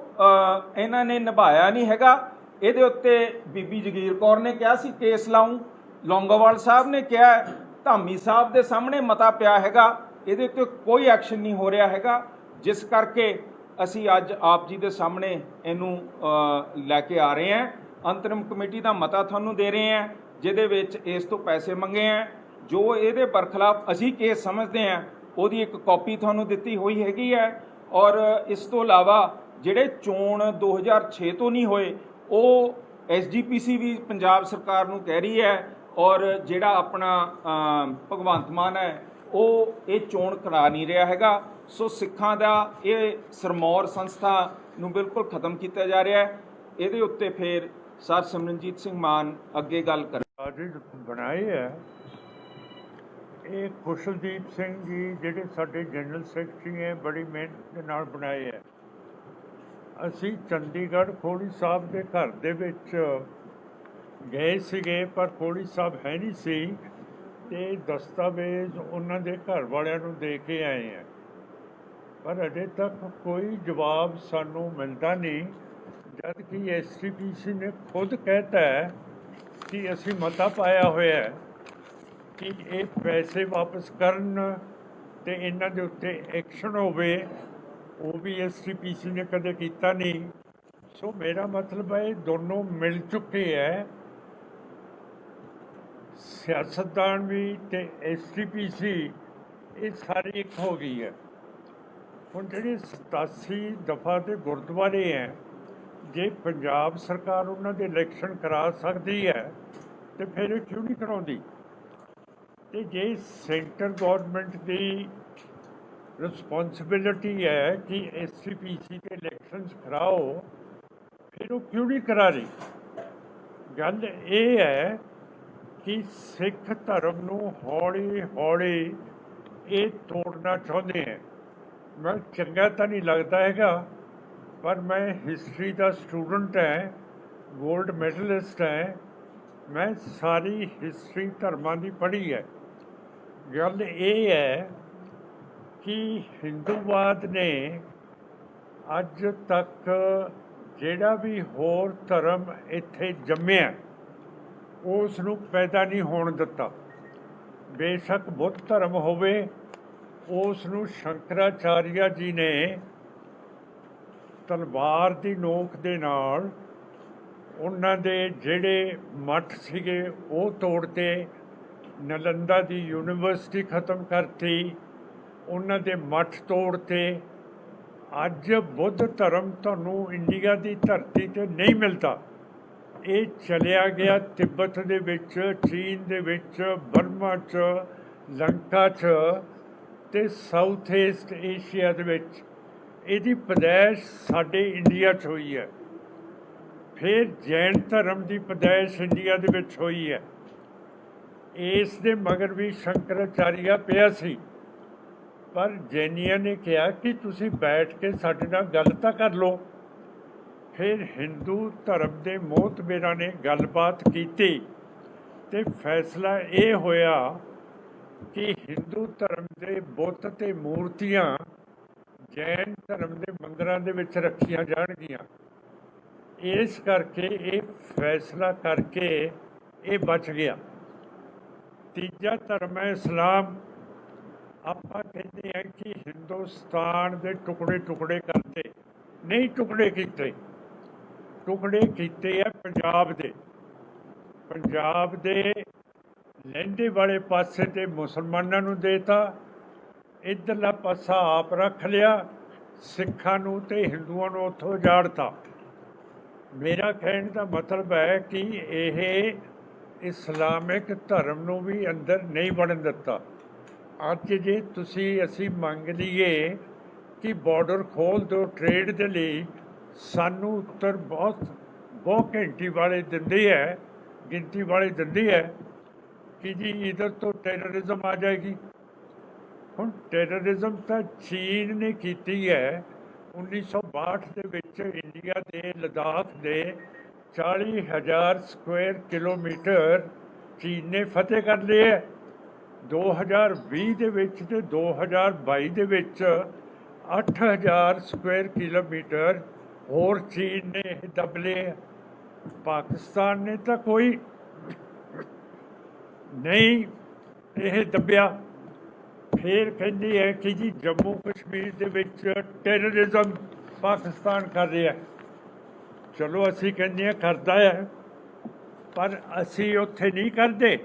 ਇਹਨਾਂ ਨੇ ਨਿਭਾਇਆ ਨਹੀਂ ਹੈਗਾ। ਇਹਦੇ ਉੱਤੇ ਬੀਬੀ ਜਗੀਰ ਕੌਰ ਨੇ ਕਿਹਾ ਸੀ, ਕੇਸ ਲਾਉਂ ਲੌਂਗੋਵਾਲ ਸਾਹਿਬ ਨੇ ਕਿਹਾ, ਧਾਮੀ ਸਾਹਿਬ ਦੇ ਸਾਹਮਣੇ ਮਤਾ ਪਿਆ ਹੈਗਾ। ਇਹਦੇ ਉੱਤੇ ਕੋਈ ਐਕਸ਼ਨ ਨਹੀਂ ਹੋ ਰਿਹਾ ਹੈਗਾ। ਜਿਸ ਕਰਕੇ ਅਸੀਂ ਅੱਜ ਆਪ ਜੀ ਦੇ ਸਾਹਮਣੇ ਇਹਨੂੰ ਲੈ ਕੇ ਆ ਰਹੇ ਹਾਂ। ਅੰਤਰਿਮ ਕਮੇਟੀ ਦਾ ਮਤਾ ਤੁਹਾਨੂੰ ਦੇ ਰਹੇ ਹਾਂ, ਜਿਹਦੇ ਵਿੱਚ ਇਸ ਤੋਂ ਪੈਸੇ ਮੰਗੇ ਆ ਜੋ ਇਹਦੇ ਬਰਖਲਾਫ ਅਸੀਂ ਕੇਸ ਸਮਝਦੇ ਹਾਂ, ਉਹਦੀ ਇੱਕ ਕਾਪੀ ਤੁਹਾਨੂੰ ਦਿੱਤੀ ਹੋਈ ਹੈਗੀ ਹੈ। ਔਰ ਇਸ ਤੋਂ ਇਲਾਵਾ ਜਿਹੜੇ ਚੋਣ 2006 ਤੋਂ ਨਹੀਂ ਹੋਏ, ਉਹ ਐਸਜੀਪੀਸੀ ਵੀ ਪੰਜਾਬ ਸਰਕਾਰ ਨੂੰ ਕਹਿ ਰਹੀ ਹੈ। ਔਰ ਜਿਹੜਾ ਆਪਣਾ ਭਗਵੰਤ ਮਾਨ ਹੈ ਉਹ ਇਹ ਚੋਣ ਕਰਾ ਨਹੀਂ ਰਿਹਾ ਹੈਗਾ। ਸੋ ਸਿੱਖਾਂ ਦਾ ਇਹ ਸਰਮੌਰ ਸੰਸਥਾ ਨੂੰ ਬਿਲਕੁਲ ਖਤਮ ਕੀਤਾ ਜਾ ਰਿਹਾ ਹੈ। ਇਹਦੇ ਉੱਤੇ ਫਿਰ ਸਰ ਸਿਮਰਨਜੀਤ ਸਿੰਘ ਮਾਨ ਅੱਗੇ ਗੱਲ ਕਰ ਕਾਗਜ਼ ਬਣਾਏ ਹੈ, ਇਹ ਕੁਸ਼ਲਦੀਪ ਸਿੰਘ ਜੀ ਜਿਹੜੇ ਸਾਡੇ ਜਨਰਲ ਸੈਕਟਰੀ ਹੈ, ਬੜੀ ਮਿਹਨਤ ਦੇ ਨਾਲ ਬਣਾਏ ਹੈ। ਅਸੀਂ ਚੰਡੀਗੜ੍ਹ ਖੋੜੀ ਸਾਹਿਬ ਦੇ ਘਰ ਦੇ ਵਿੱਚ ਗਏ ਸੀਗੇ, ਪਰ ਖੋੜੀ ਸਾਹਿਬ ਹੈ ਨਹੀਂ ਸੀ। ਤੇ ਦਸਤਾਵੇਜ਼ ਉਹਨਾਂ ਦੇ ਘਰ ਵਾਲਿਆਂ ਨੂੰ ਦੇ ਕੇ ਆਏ ਹੈ ਪਰ ਅਜੇ ਤੱਕ ਕੋਈ ਜਵਾਬ ਸਾਨੂੰ ਮਿਲਦਾ ਨਹੀਂ, ਜਦ ਕਿ ਐਸਟੀਪੀਸੀ ਨੇ ਖੁਦ ਕਹਿਤਾ ਹੈ ਕਿ ਅਸੀਂ ਮਤਾ ਪਾਇਆ ਹੋਇਆ ਹੈ ਕਿ ਇਹ ਪੈਸੇ ਵਾਪਸ ਕਰਨ ਤੇ ਇਹਨਾਂ ਦੇ ਉੱਤੇ ਐਕਸ਼ਨ ਹੋਵੇ, ਉਹ ਵੀ ਐਸਟੀਪੀਸੀ ਨੇ ਕਦੇ ਕੀਤਾ ਨਹੀਂ। ਸੋ ਮੇਰਾ ਮਤਲਬ ਹੈ ਇਹ ਦੋਨੋਂ ਮਿਲ ਚੁੱਕੇ ਹੈ। ਸਿਆਸਤਦਾਨ ਵੀ ਤੇ ਐਸਟੀਪੀਸੀ ਇਹ ਸਾਰੀ ਇੱਕ ਹੋ ਗਈ ਹੈ। ਹੁਣ ਜਿਹੜੀ 87 ਦਫਾ ਦੇ ਗੁਰਦੁਆਰੇ ਹੈ, ਜੇ ਪੰਜਾਬ ਸਰਕਾਰ ਉਹਨਾਂ ਦੇ ਇਲੈਕਸ਼ਨ ਕਰਾ ਸਕਦੀ ਹੈ, ਤੇ ਫਿਰ ਇਹ ਕਿਉਂ ਨਹੀਂ ਕਰਾਉਂਦੀ? ਤੇ ਜੇ ਸੈਂਟਰ ਗਵਰਨਮੈਂਟ ਦੀ ਰਿਸਪੌਂਸਿਬਿਲਿਟੀ ਹੈ ਕਿ ਐਸਸੀਪੀਸੀ ਦੇ ਇਲੈਕਸ਼ਨਸ ਕਰਾਓ, ਫਿਰ ਉਹ ਕਿਉਂ ਨਹੀਂ ਕਰਾ ਰਹੀ? ਗੱਲ ਇਹ ਹੈ ਕਿ ਸਿੱਖ ਧਰਮ ਨੂੰ ਹੌਲੀ ਹੌਲੀ ਇਹ ਤੋੜਨਾ ਚਾਹੁੰਦੇ ਹੈ ਮੈਂ ਚੰਗਾ ਤਾਂ ਨਹੀਂ ਲੱਗਦਾ ਹੈਗਾ, ਪਰ ਮੈਂ ਹਿਸਟਰੀ ਦਾ ਸਟੂਡੈਂਟ ਹੈ ਗੋਲਡ ਮੈਡਲਿਸਟ ਹੈ ਮੈਂ ਸਾਰੀ ਹਿਸਟਰੀ ਧਰਮਾਂ ਦੀ ਪੜ੍ਹੀ ਹੈ ਗੱਲ ਇਹ ਹੈ ਕਿ ਹਿੰਦੂਵਾਦ ਨੇ ਅੱਜ ਤੱਕ ਜਿਹੜਾ ਵੀ ਹੋਰ ਧਰਮ ਇੱਥੇ ਜੰਮਿਆ ਉਸ ਨੂੰ ਪੈਦਾ ਨਹੀਂ ਹੋਣ ਦਿੱਤਾ। ਬੇਸ਼ੱਕ ਬੁੱਧ ਧਰਮ ਹੋਵੇ ਉਸ ਨੂੰ ਸ਼ੰਕਰਾਚਾਰੀਆ ਜੀ ਨੇ ਤਲਵਾਰ ਦੀ ਨੋਕ ਦੇ ਨਾਲ ਉਹਨਾਂ ਦੇ ਜਿਹੜੇ ਮੱਠ ਸੀਗੇ, ਉਹ ਤੋੜਤੇ ਨਲੰਦਾ ਦੀ ਯੂਨੀਵਰਸਿਟੀ ਖਤਮ ਕਰਤੀ। ਉਹਨਾਂ ਦੇ ਮੱਠ ਤੋੜਤੇ ਅੱਜ ਬੁੱਧ ਧਰਮ ਤੁਹਾਨੂੰ ਇੰਡੀਆ ਦੀ ਧਰਤੀ ਤੇ ਨਹੀਂ ਮਿਲਦਾ। ਇਹ ਚਲਿਆ ਗਿਆ ਤਿੱਬਤ ਦੇ ਵਿੱਚ, ਚੀਨ ਦੇ ਵਿੱਚ, ਬਰਮਾ 'ਚ, ਲੰਕਾ 'ਚ ਤੇ ਸਾਊਥ ਈਸਟ ਏਸ਼ੀਆ ਦੇ ਵਿੱਚ। ਇਹਦੀ ਪਦੈਸ਼ ਸਾਡੇ ਇੰਡੀਆ 'ਚ ਹੋਈ ਹੈ। ਫਿਰ ਜੈਨ ਧਰਮ ਦੀ ਪਦੈਸ਼ ਇੰਡੀਆ ਦੇ ਵਿੱਚ ਹੋਈ ਹੈ। ਇਸ ਦੇ ਮਗਰ ਵੀ ਸ਼ੰਕਰਾਚਾਰੀਆ ਪਿਆ ਸੀ। ਪਰ ਜੈਨੀਆਂ ਨੇ ਕਿਹਾ ਕਿ ਤੁਸੀਂ ਬੈਠ ਕੇ ਸਾਡੇ ਨਾਲ ਗੱਲ ਤਾਂ ਕਰ ਲਓ। ਫਿਰ ਹਿੰਦੂ ਧਰਮ ਦੇ ਮੋਹਤਬਰਾਂ ਨੇ ਗੱਲਬਾਤ ਕੀਤੀ ਤੇ ਫੈਸਲਾ ਇਹ ਹੋਇਆ ਕਿ ਹਿੰਦੂ ਧਰਮ ਦੇ ਬੁੱਤ ਤੇ ਮੂਰਤੀਆਂ ਜੈਨ ਧਰਮ ਦੇ ਮੰਦਰਾਂ ਦੇ ਵਿੱਚ ਰੱਖੀਆਂ ਜਾਣਗੀਆਂ। ਇਸ ਕਰਕੇ ਇਹ ਫੈਸਲਾ ਕਰਕੇ ਇਹ ਬਚ ਗਿਆ। ਤੀਜਾ ਧਰਮ ਹੈ ਇਸਲਾਮ। ਆਪਾਂ ਕਹਿੰਦੇ ਹਾਂ ਕਿ ਹਿੰਦੁਸਤਾਨ ਦੇ ਟੁਕੜੇ ਟੁਕੜੇ ਕਰਤੇ, ਨਹੀਂ ਟੁਕੜੇ ਕੀਤੇ। ਟੁਕੜੇ ਕੀਤੇ ਆ ਪੰਜਾਬ ਦੇ। ਪੰਜਾਬ ਦੇ ਲਹਿੰਦੇ ਵਾਲੇ ਪਾਸੇ ਤੇ ਮੁਸਲਮਾਨਾਂ ਨੂੰ ਦੇਤਾ। ਇਧਰਲਾ ਪਾਸਾ ਆਪ ਰੱਖ ਲਿਆ। ਸਿੱਖਾਂ ਨੂੰ ਤੇ ਹਿੰਦੂਆਂ ਨੂੰ ਉੱਥੋਂ ਜਾੜਤਾ ਮੇਰਾ ਕਹਿਣ ਦਾ ਮਤਲਬ ਹੈ ਕਿ ਇਹ ਇਸਲਾਮਿਕ ਧਰਮ ਨੂੰ ਵੀ ਅੰਦਰ ਨਹੀਂ ਵੜਨ ਦਿੱਤਾ। ਅੱਜ ਜੇ ਤੁਸੀਂ ਅਸੀਂ ਮੰਗ ਲਈਏ ਕਿ ਬਾਰਡਰ ਖੋਲ ਦਿਓ ਟ੍ਰੇਡ ਦੇ ਲਈ ਸਾਨੂੰ ਉੱਤਰ ਬਹੁਤ ਬਹੁਤ ਘੰਟੀ ਵਾਲੇ ਦਿੰਦੇ ਹੈ, ਗਿਣਤੀ ਵਾਲੇ ਦਿੰਦੇ ਹੈ ਕਿ ਜੀ ਇਧਰ ਤੋਂ ਟੈਰਰਿਜ਼ਮ ਆ ਜਾਏਗੀ। ਹੁਣ ਟੈਰਰਿਜ਼ਮ ਤਾਂ ਚੀਨ ਨੇ ਕੀਤੀ ਹੈ। 1962 ਦੇ ਵਿੱਚ ਇੰਡੀਆ ਦੇ ਲਦਾਖ ਦੇ 40000 ਸਕੁਅਰ ਕਿਲੋਮੀਟਰ ਚੀਨ ਨੇ ਫਤਿਹ ਕਰ ਲਏ ਹੈ। 2020 ਦੇ ਵਿੱਚ ਤੇ 2022 ਦੇ ਵਿੱਚ 8000 ਸਕੁਅਰ ਕਿਲੋਮੀਟਰ ਹੋਰ ਚੀਨ ਨੇ ਦੱਬ ਲਏ ਪਾਕਿਸਤਾਨ ਨੇ ਤਾਂ ਕੋਈ ਨਹੀਂ ਇਹ ਦੱਬਿਆ। ਫਿਰ ਕਹਿੰਦੀ ਹੈ ਕਿ ਜੀ ਜੰਮੂ ਕਸ਼ਮੀਰ ਦੇ ਵਿੱਚ ਟੈਰਰਿਜ਼ਮ ਪਾਕਿਸਤਾਨ ਕਰ ਰਿਹਾ। ਚਲੋ ਅਸੀਂ ਕਹਿੰਦੇ ਹਾਂ ਕਰਦਾ ਹੈ, ਪਰ ਅਸੀਂ ਉੱਥੇ ਨਹੀਂ ਕਰਦੇ।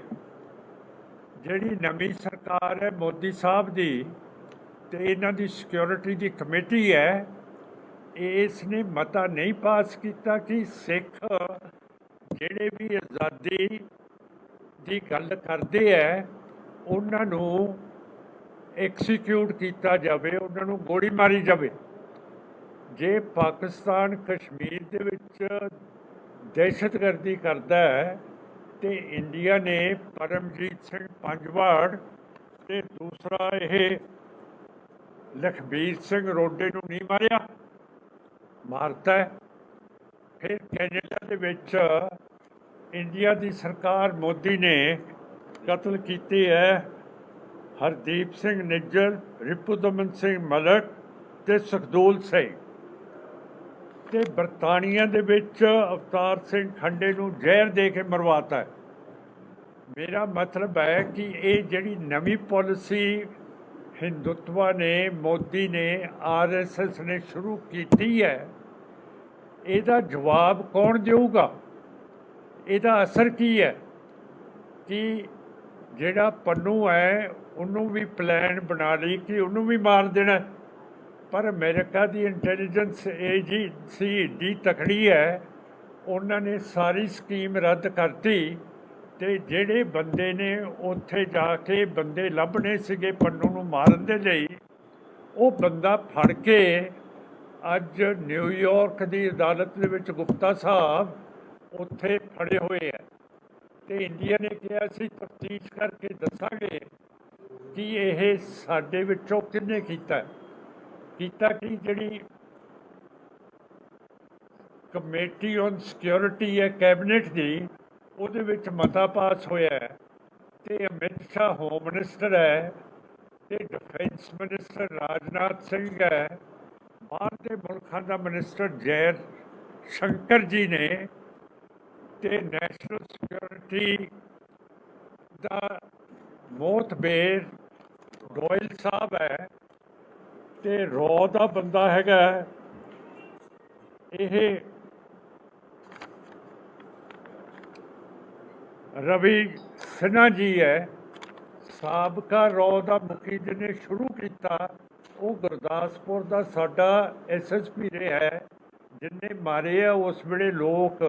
ਜਿਹੜੀ ਨਵੀਂ ਸਰਕਾਰ ਹੈ ਮੋਦੀ ਸਾਹਿਬ ਦੀ ਤੇ ਇਹਨਾਂ ਦੀ ਸਿਕਿਉਰਿਟੀ ਦੀ ਕਮੇਟੀ ਹੈ ਇਸ ਨੇ ਮਤਾ ਨਹੀਂ ਪਾਸ ਕੀਤਾ ਕਿ ਸਿੱਖ ਜਿਹੜੇ ਵੀ ਆਜ਼ਾਦੀ ਦੀ ਗੱਲ ਕਰਦੇ ਹੈ ਉਹਨਾਂ ਨੂੰ ਐਕਸੀਕਿਊਟ ਕੀਤਾ ਜਾਵੇ, ਉਹਨਾਂ ਨੂੰ ਗੋਲੀ ਮਾਰੀ ਜਾਵੇ। ਜੇ ਪਾਕਿਸਤਾਨ ਕਸ਼ਮੀਰ ਦੇ ਵਿੱਚ ਦਹਿਸ਼ਤਗਰਦੀ ਕਰਦਾ ਹੈ, ਤੇ ਇੰਡੀਆ ਨੇ ਪਰਮਜੀਤ ਸਿੰਘ ਪੰਜਵਾੜ ਤੇ ਦੂਸਰਾ ਇਹ ਲਖਬੀਰ ਸਿੰਘ ਰੋਡੇ ਨੂੰ ਨਹੀਂ ਮਾਰਿਆ। ਮਾਰਤਾ ਫਿਰ ਕੈਨੇਡਾ ਦੇ ਵਿੱਚ ਇੰਡੀਆ ਦੀ ਸਰਕਾਰ ਮੋਦੀ ਨੇ ਕਤਲ ਕੀਤੇ ਹੈ। ਹਰਦੀਪ ਸਿੰਘ ਨਿੱਜਰ, ਰਿਪੁਦਮਨ ਸਿੰਘ ਮਲਕ ਤੇ ਸੁਖਦੂਲ ਸਿੰਘ। ਤੇ ਬਰਤਾਨੀਆ ਦੇ ਵਿੱਚ ਅਵਤਾਰ ਸਿੰਘ ਖੰਡੇ ਨੂੰ ਜ਼ਹਿਰ ਦੇ ਕੇ ਮਰਵਾਤਾ ਹੈ। ਮੇਰਾ ਮਤਲਬ ਹੈ ਕਿ ਇਹ ਜਿਹੜੀ ਨਵੀਂ ਪਾਲਿਸੀ ਹਿੰਦੁੱਤਵਾ ਨੇ, ਮੋਦੀ ਨੇ ਆਰਐਸਐਸ ਨੇ ਸ਼ੁਰੂ ਕੀਤੀ ਹੈ ਇਹਦਾ ਜਵਾਬ ਕੌਣ ਦੇਊਗਾ? ਇਹਦਾ ਅਸਰ ਕੀ ਹੈ? ਕਿ ਜਿਹੜਾ ਪੰਨੂ ਹੈ, ਉਹਨੂੰ ਵੀ ਪਲਾਨ ਬਣਾ ਲਈ ਕਿ ਉਹਨੂੰ ਵੀ ਮਾਰ ਦੇਣਾ। ਪਰ ਅਮਰੀਕਾ ਦੀ ਇੰਟੈਲੀਜੈਂਸ ਏਜੰਸੀ ਦੀ ਤਕੜੀ ਹੈ, ਉਹਨਾਂ ਨੇ ਸਾਰੀ ਸਕੀਮ ਰੱਦ ਕਰਤੀ ਤੇ ਜਿਹੜੇ ਬੰਦੇ ਨੇ ਉੱਥੇ ਜਾ ਕੇ ਬੰਦੇ ਲੱਭਣੇ ਸੀਗੇ ਪੰਨੂ ਨੂੰ ਮਾਰਨ ਦੇ ਲਈ, ਉਹ ਬੰਦਾ ਫੜ ਕੇ ਅੱਜ ਨਿਊਯਾਰਕ ਦੀ ਅਦਾਲਤ ਦੇ ਵਿੱਚ ਗੁਪਤਾ ਸਾਹਿਬ ਉੱਥੇ ਫੜੇ ਹੋਏ ਹੈ ਤੇ ਇੰਡੀਆ ਨੇ ਕਿਹਾ ਸੀ, ਤਫਤੀਸ਼ ਕਰਕੇ ਦੱਸਾਂਗੇ ਕਿ ਇਹ ਸਾਡੇ ਵਿੱਚੋਂ ਕਿੰਨੇ ਕੀਤਾ ਕੀਤਾ ਕਿ? ਜਿਹੜੀ ਕਮੇਟੀ ਔਨ ਸਿਕਿਉਰਿਟੀ ਹੈ, ਕੈਬਨਿਟ ਦੀ, ਉਹਦੇ ਵਿੱਚ ਮਤਾ ਪਾਸ ਹੋਇਆ ਹੈ। ਤੇ ਅਮਿਤ ਸ਼ਾਹ ਹੋਮ ਮਿਨਿਸਟਰ ਹੈ, ਤੇ ਡਿਫੈਂਸ ਮਿਨਿਸਟਰ ਰਾਜਨਾਥ ਸਿੰਘ ਹੈ ਬਾਹਰ ਦੇ ਮੁਲਕਾਂ ਦਾ ਮਿਨਿਸਟਰ ਜੈ ਸ਼ੰਕਰ ਜੀ ਨੇ ਤੇ ਨੈਸ਼ਨਲ ਸਿਕਿਉਰਿਟੀ ਦਾ ਮੋਤਬੇਰ ਡੋਇਲ ਸਾਹਿਬ ਹੈ ਤੇ ਰੋ ਦਾ ਬੰਦਾ ਹੈਗਾ ਇਹ ਰਵੀ ਸਿਨਹਾ ਜੀ ਹੈ। ਸਾਬਕਾ ਰੋ ਦਾ ਮੁਖੀ ਜਿਹਨੇ ਸ਼ੁਰੂ ਕੀਤਾ ਉਹ ਗੁਰਦਾਸਪੁਰ ਦਾ ਸਾਡਾ ਐਸਐਸਪੀ ਰਿਹਾ ਹੈ, ਜਿੰਨੇ ਮਾਰੇ ਆ, ਉਸ ਵੇਲੇ ਲੋਕ,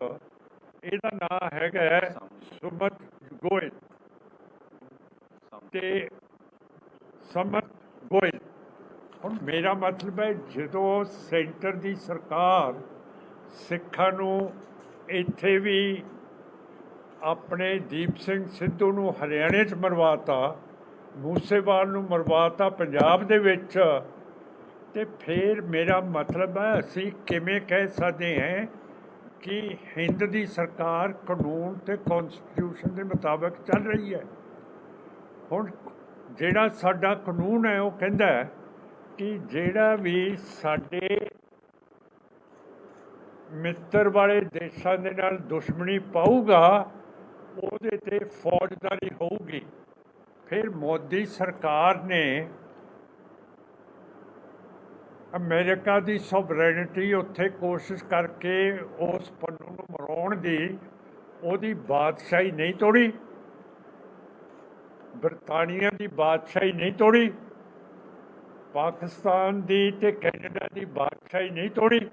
ਇਹਦਾ ਨਾਮ ਹੈਗਾ ਸੁਮਤ ਗੋਇਲ। ਤੇ ਸਮਤ ਗੋਇਲ। ਹੁਣ ਮੇਰਾ ਮਤਲਬ ਹੈ, ਜਦੋਂ ਸੈਂਟਰ ਦੀ ਸਰਕਾਰ ਸਿੱਖਾਂ ਨੂੰ ਇੱਥੇ ਵੀ ਆਪਣੇ ਦੀਪ ਸਿੰਘ ਸਿੱਧੂ ਨੂੰ ਹਰਿਆਣੇ 'ਚ ਮਰਵਾਤਾ ਮੂਸੇਵਾਲ ਨੂੰ ਮਰਵਾਤਾ ਪੰਜਾਬ ਦੇ ਵਿੱਚ। ਤੇ ਫਿਰ ਮੇਰਾ ਮਤਲਬ ਹੈ, ਅਸੀਂ ਕਿਵੇਂ ਕਹਿ ਸਕਦੇ ਹਾਂ ਕਿ ਹਿੰਦ ਦੀ ਸਰਕਾਰ ਕਾਨੂੰਨ ਤੇ ਕਨਸਟੀਟਿਊਸ਼ਨ ਦੇ ਮੁਤਾਬਕ ਚੱਲ ਰਹੀ ਹੈ। ਹੁਣ ਜਿਹੜਾ ਸਾਡਾ ਕਾਨੂੰਨ ਹੈ, ਉਹ ਕਹਿੰਦਾ ਹੈ ਕਿ ਜਿਹੜਾ ਵੀ ਸਾਡੇ ਮਿੱਤਰ ਵਾਲੇ ਦੇਸ਼ਾਂ ਦੇ ਨਾਲ ਦੁਸ਼ਮਣੀ ਪਾਊਗਾ, ਉਹਦੇ ਤੇ ਫੌਜਦਾਰੀ ਹੋਊਗੀ। ਫਿਰ ਮੋਦੀ ਸਰਕਾਰ ਨੇ ਅਮਰੀਕਾ ਦੀ ਸੋਵਰੇਨਿਟੀ ਉੱਥੇ ਕੋਸ਼ਿਸ਼ ਕਰਕੇ ਉਸ ਪੰਨੂ ਨੂੰ ਮਰਾਉਣ ਦੀ ਉਹਦੀ ਬਾਦਸ਼ਾਹੀ ਨਹੀਂ ਤੋੜੀ। ਬਰਤਾਨੀਆ ਦੀ ਬਾਦਸ਼ਾਹੀ ਨਹੀਂ ਤੋੜੀ। ਪਾਕਿਸਤਾਨ ਦੀ ਤੇ ਕੈਨੇਡਾ ਦੀ ਬਾਦਸ਼ਾਹੀ ਨਹੀਂ ਤੋੜੀ।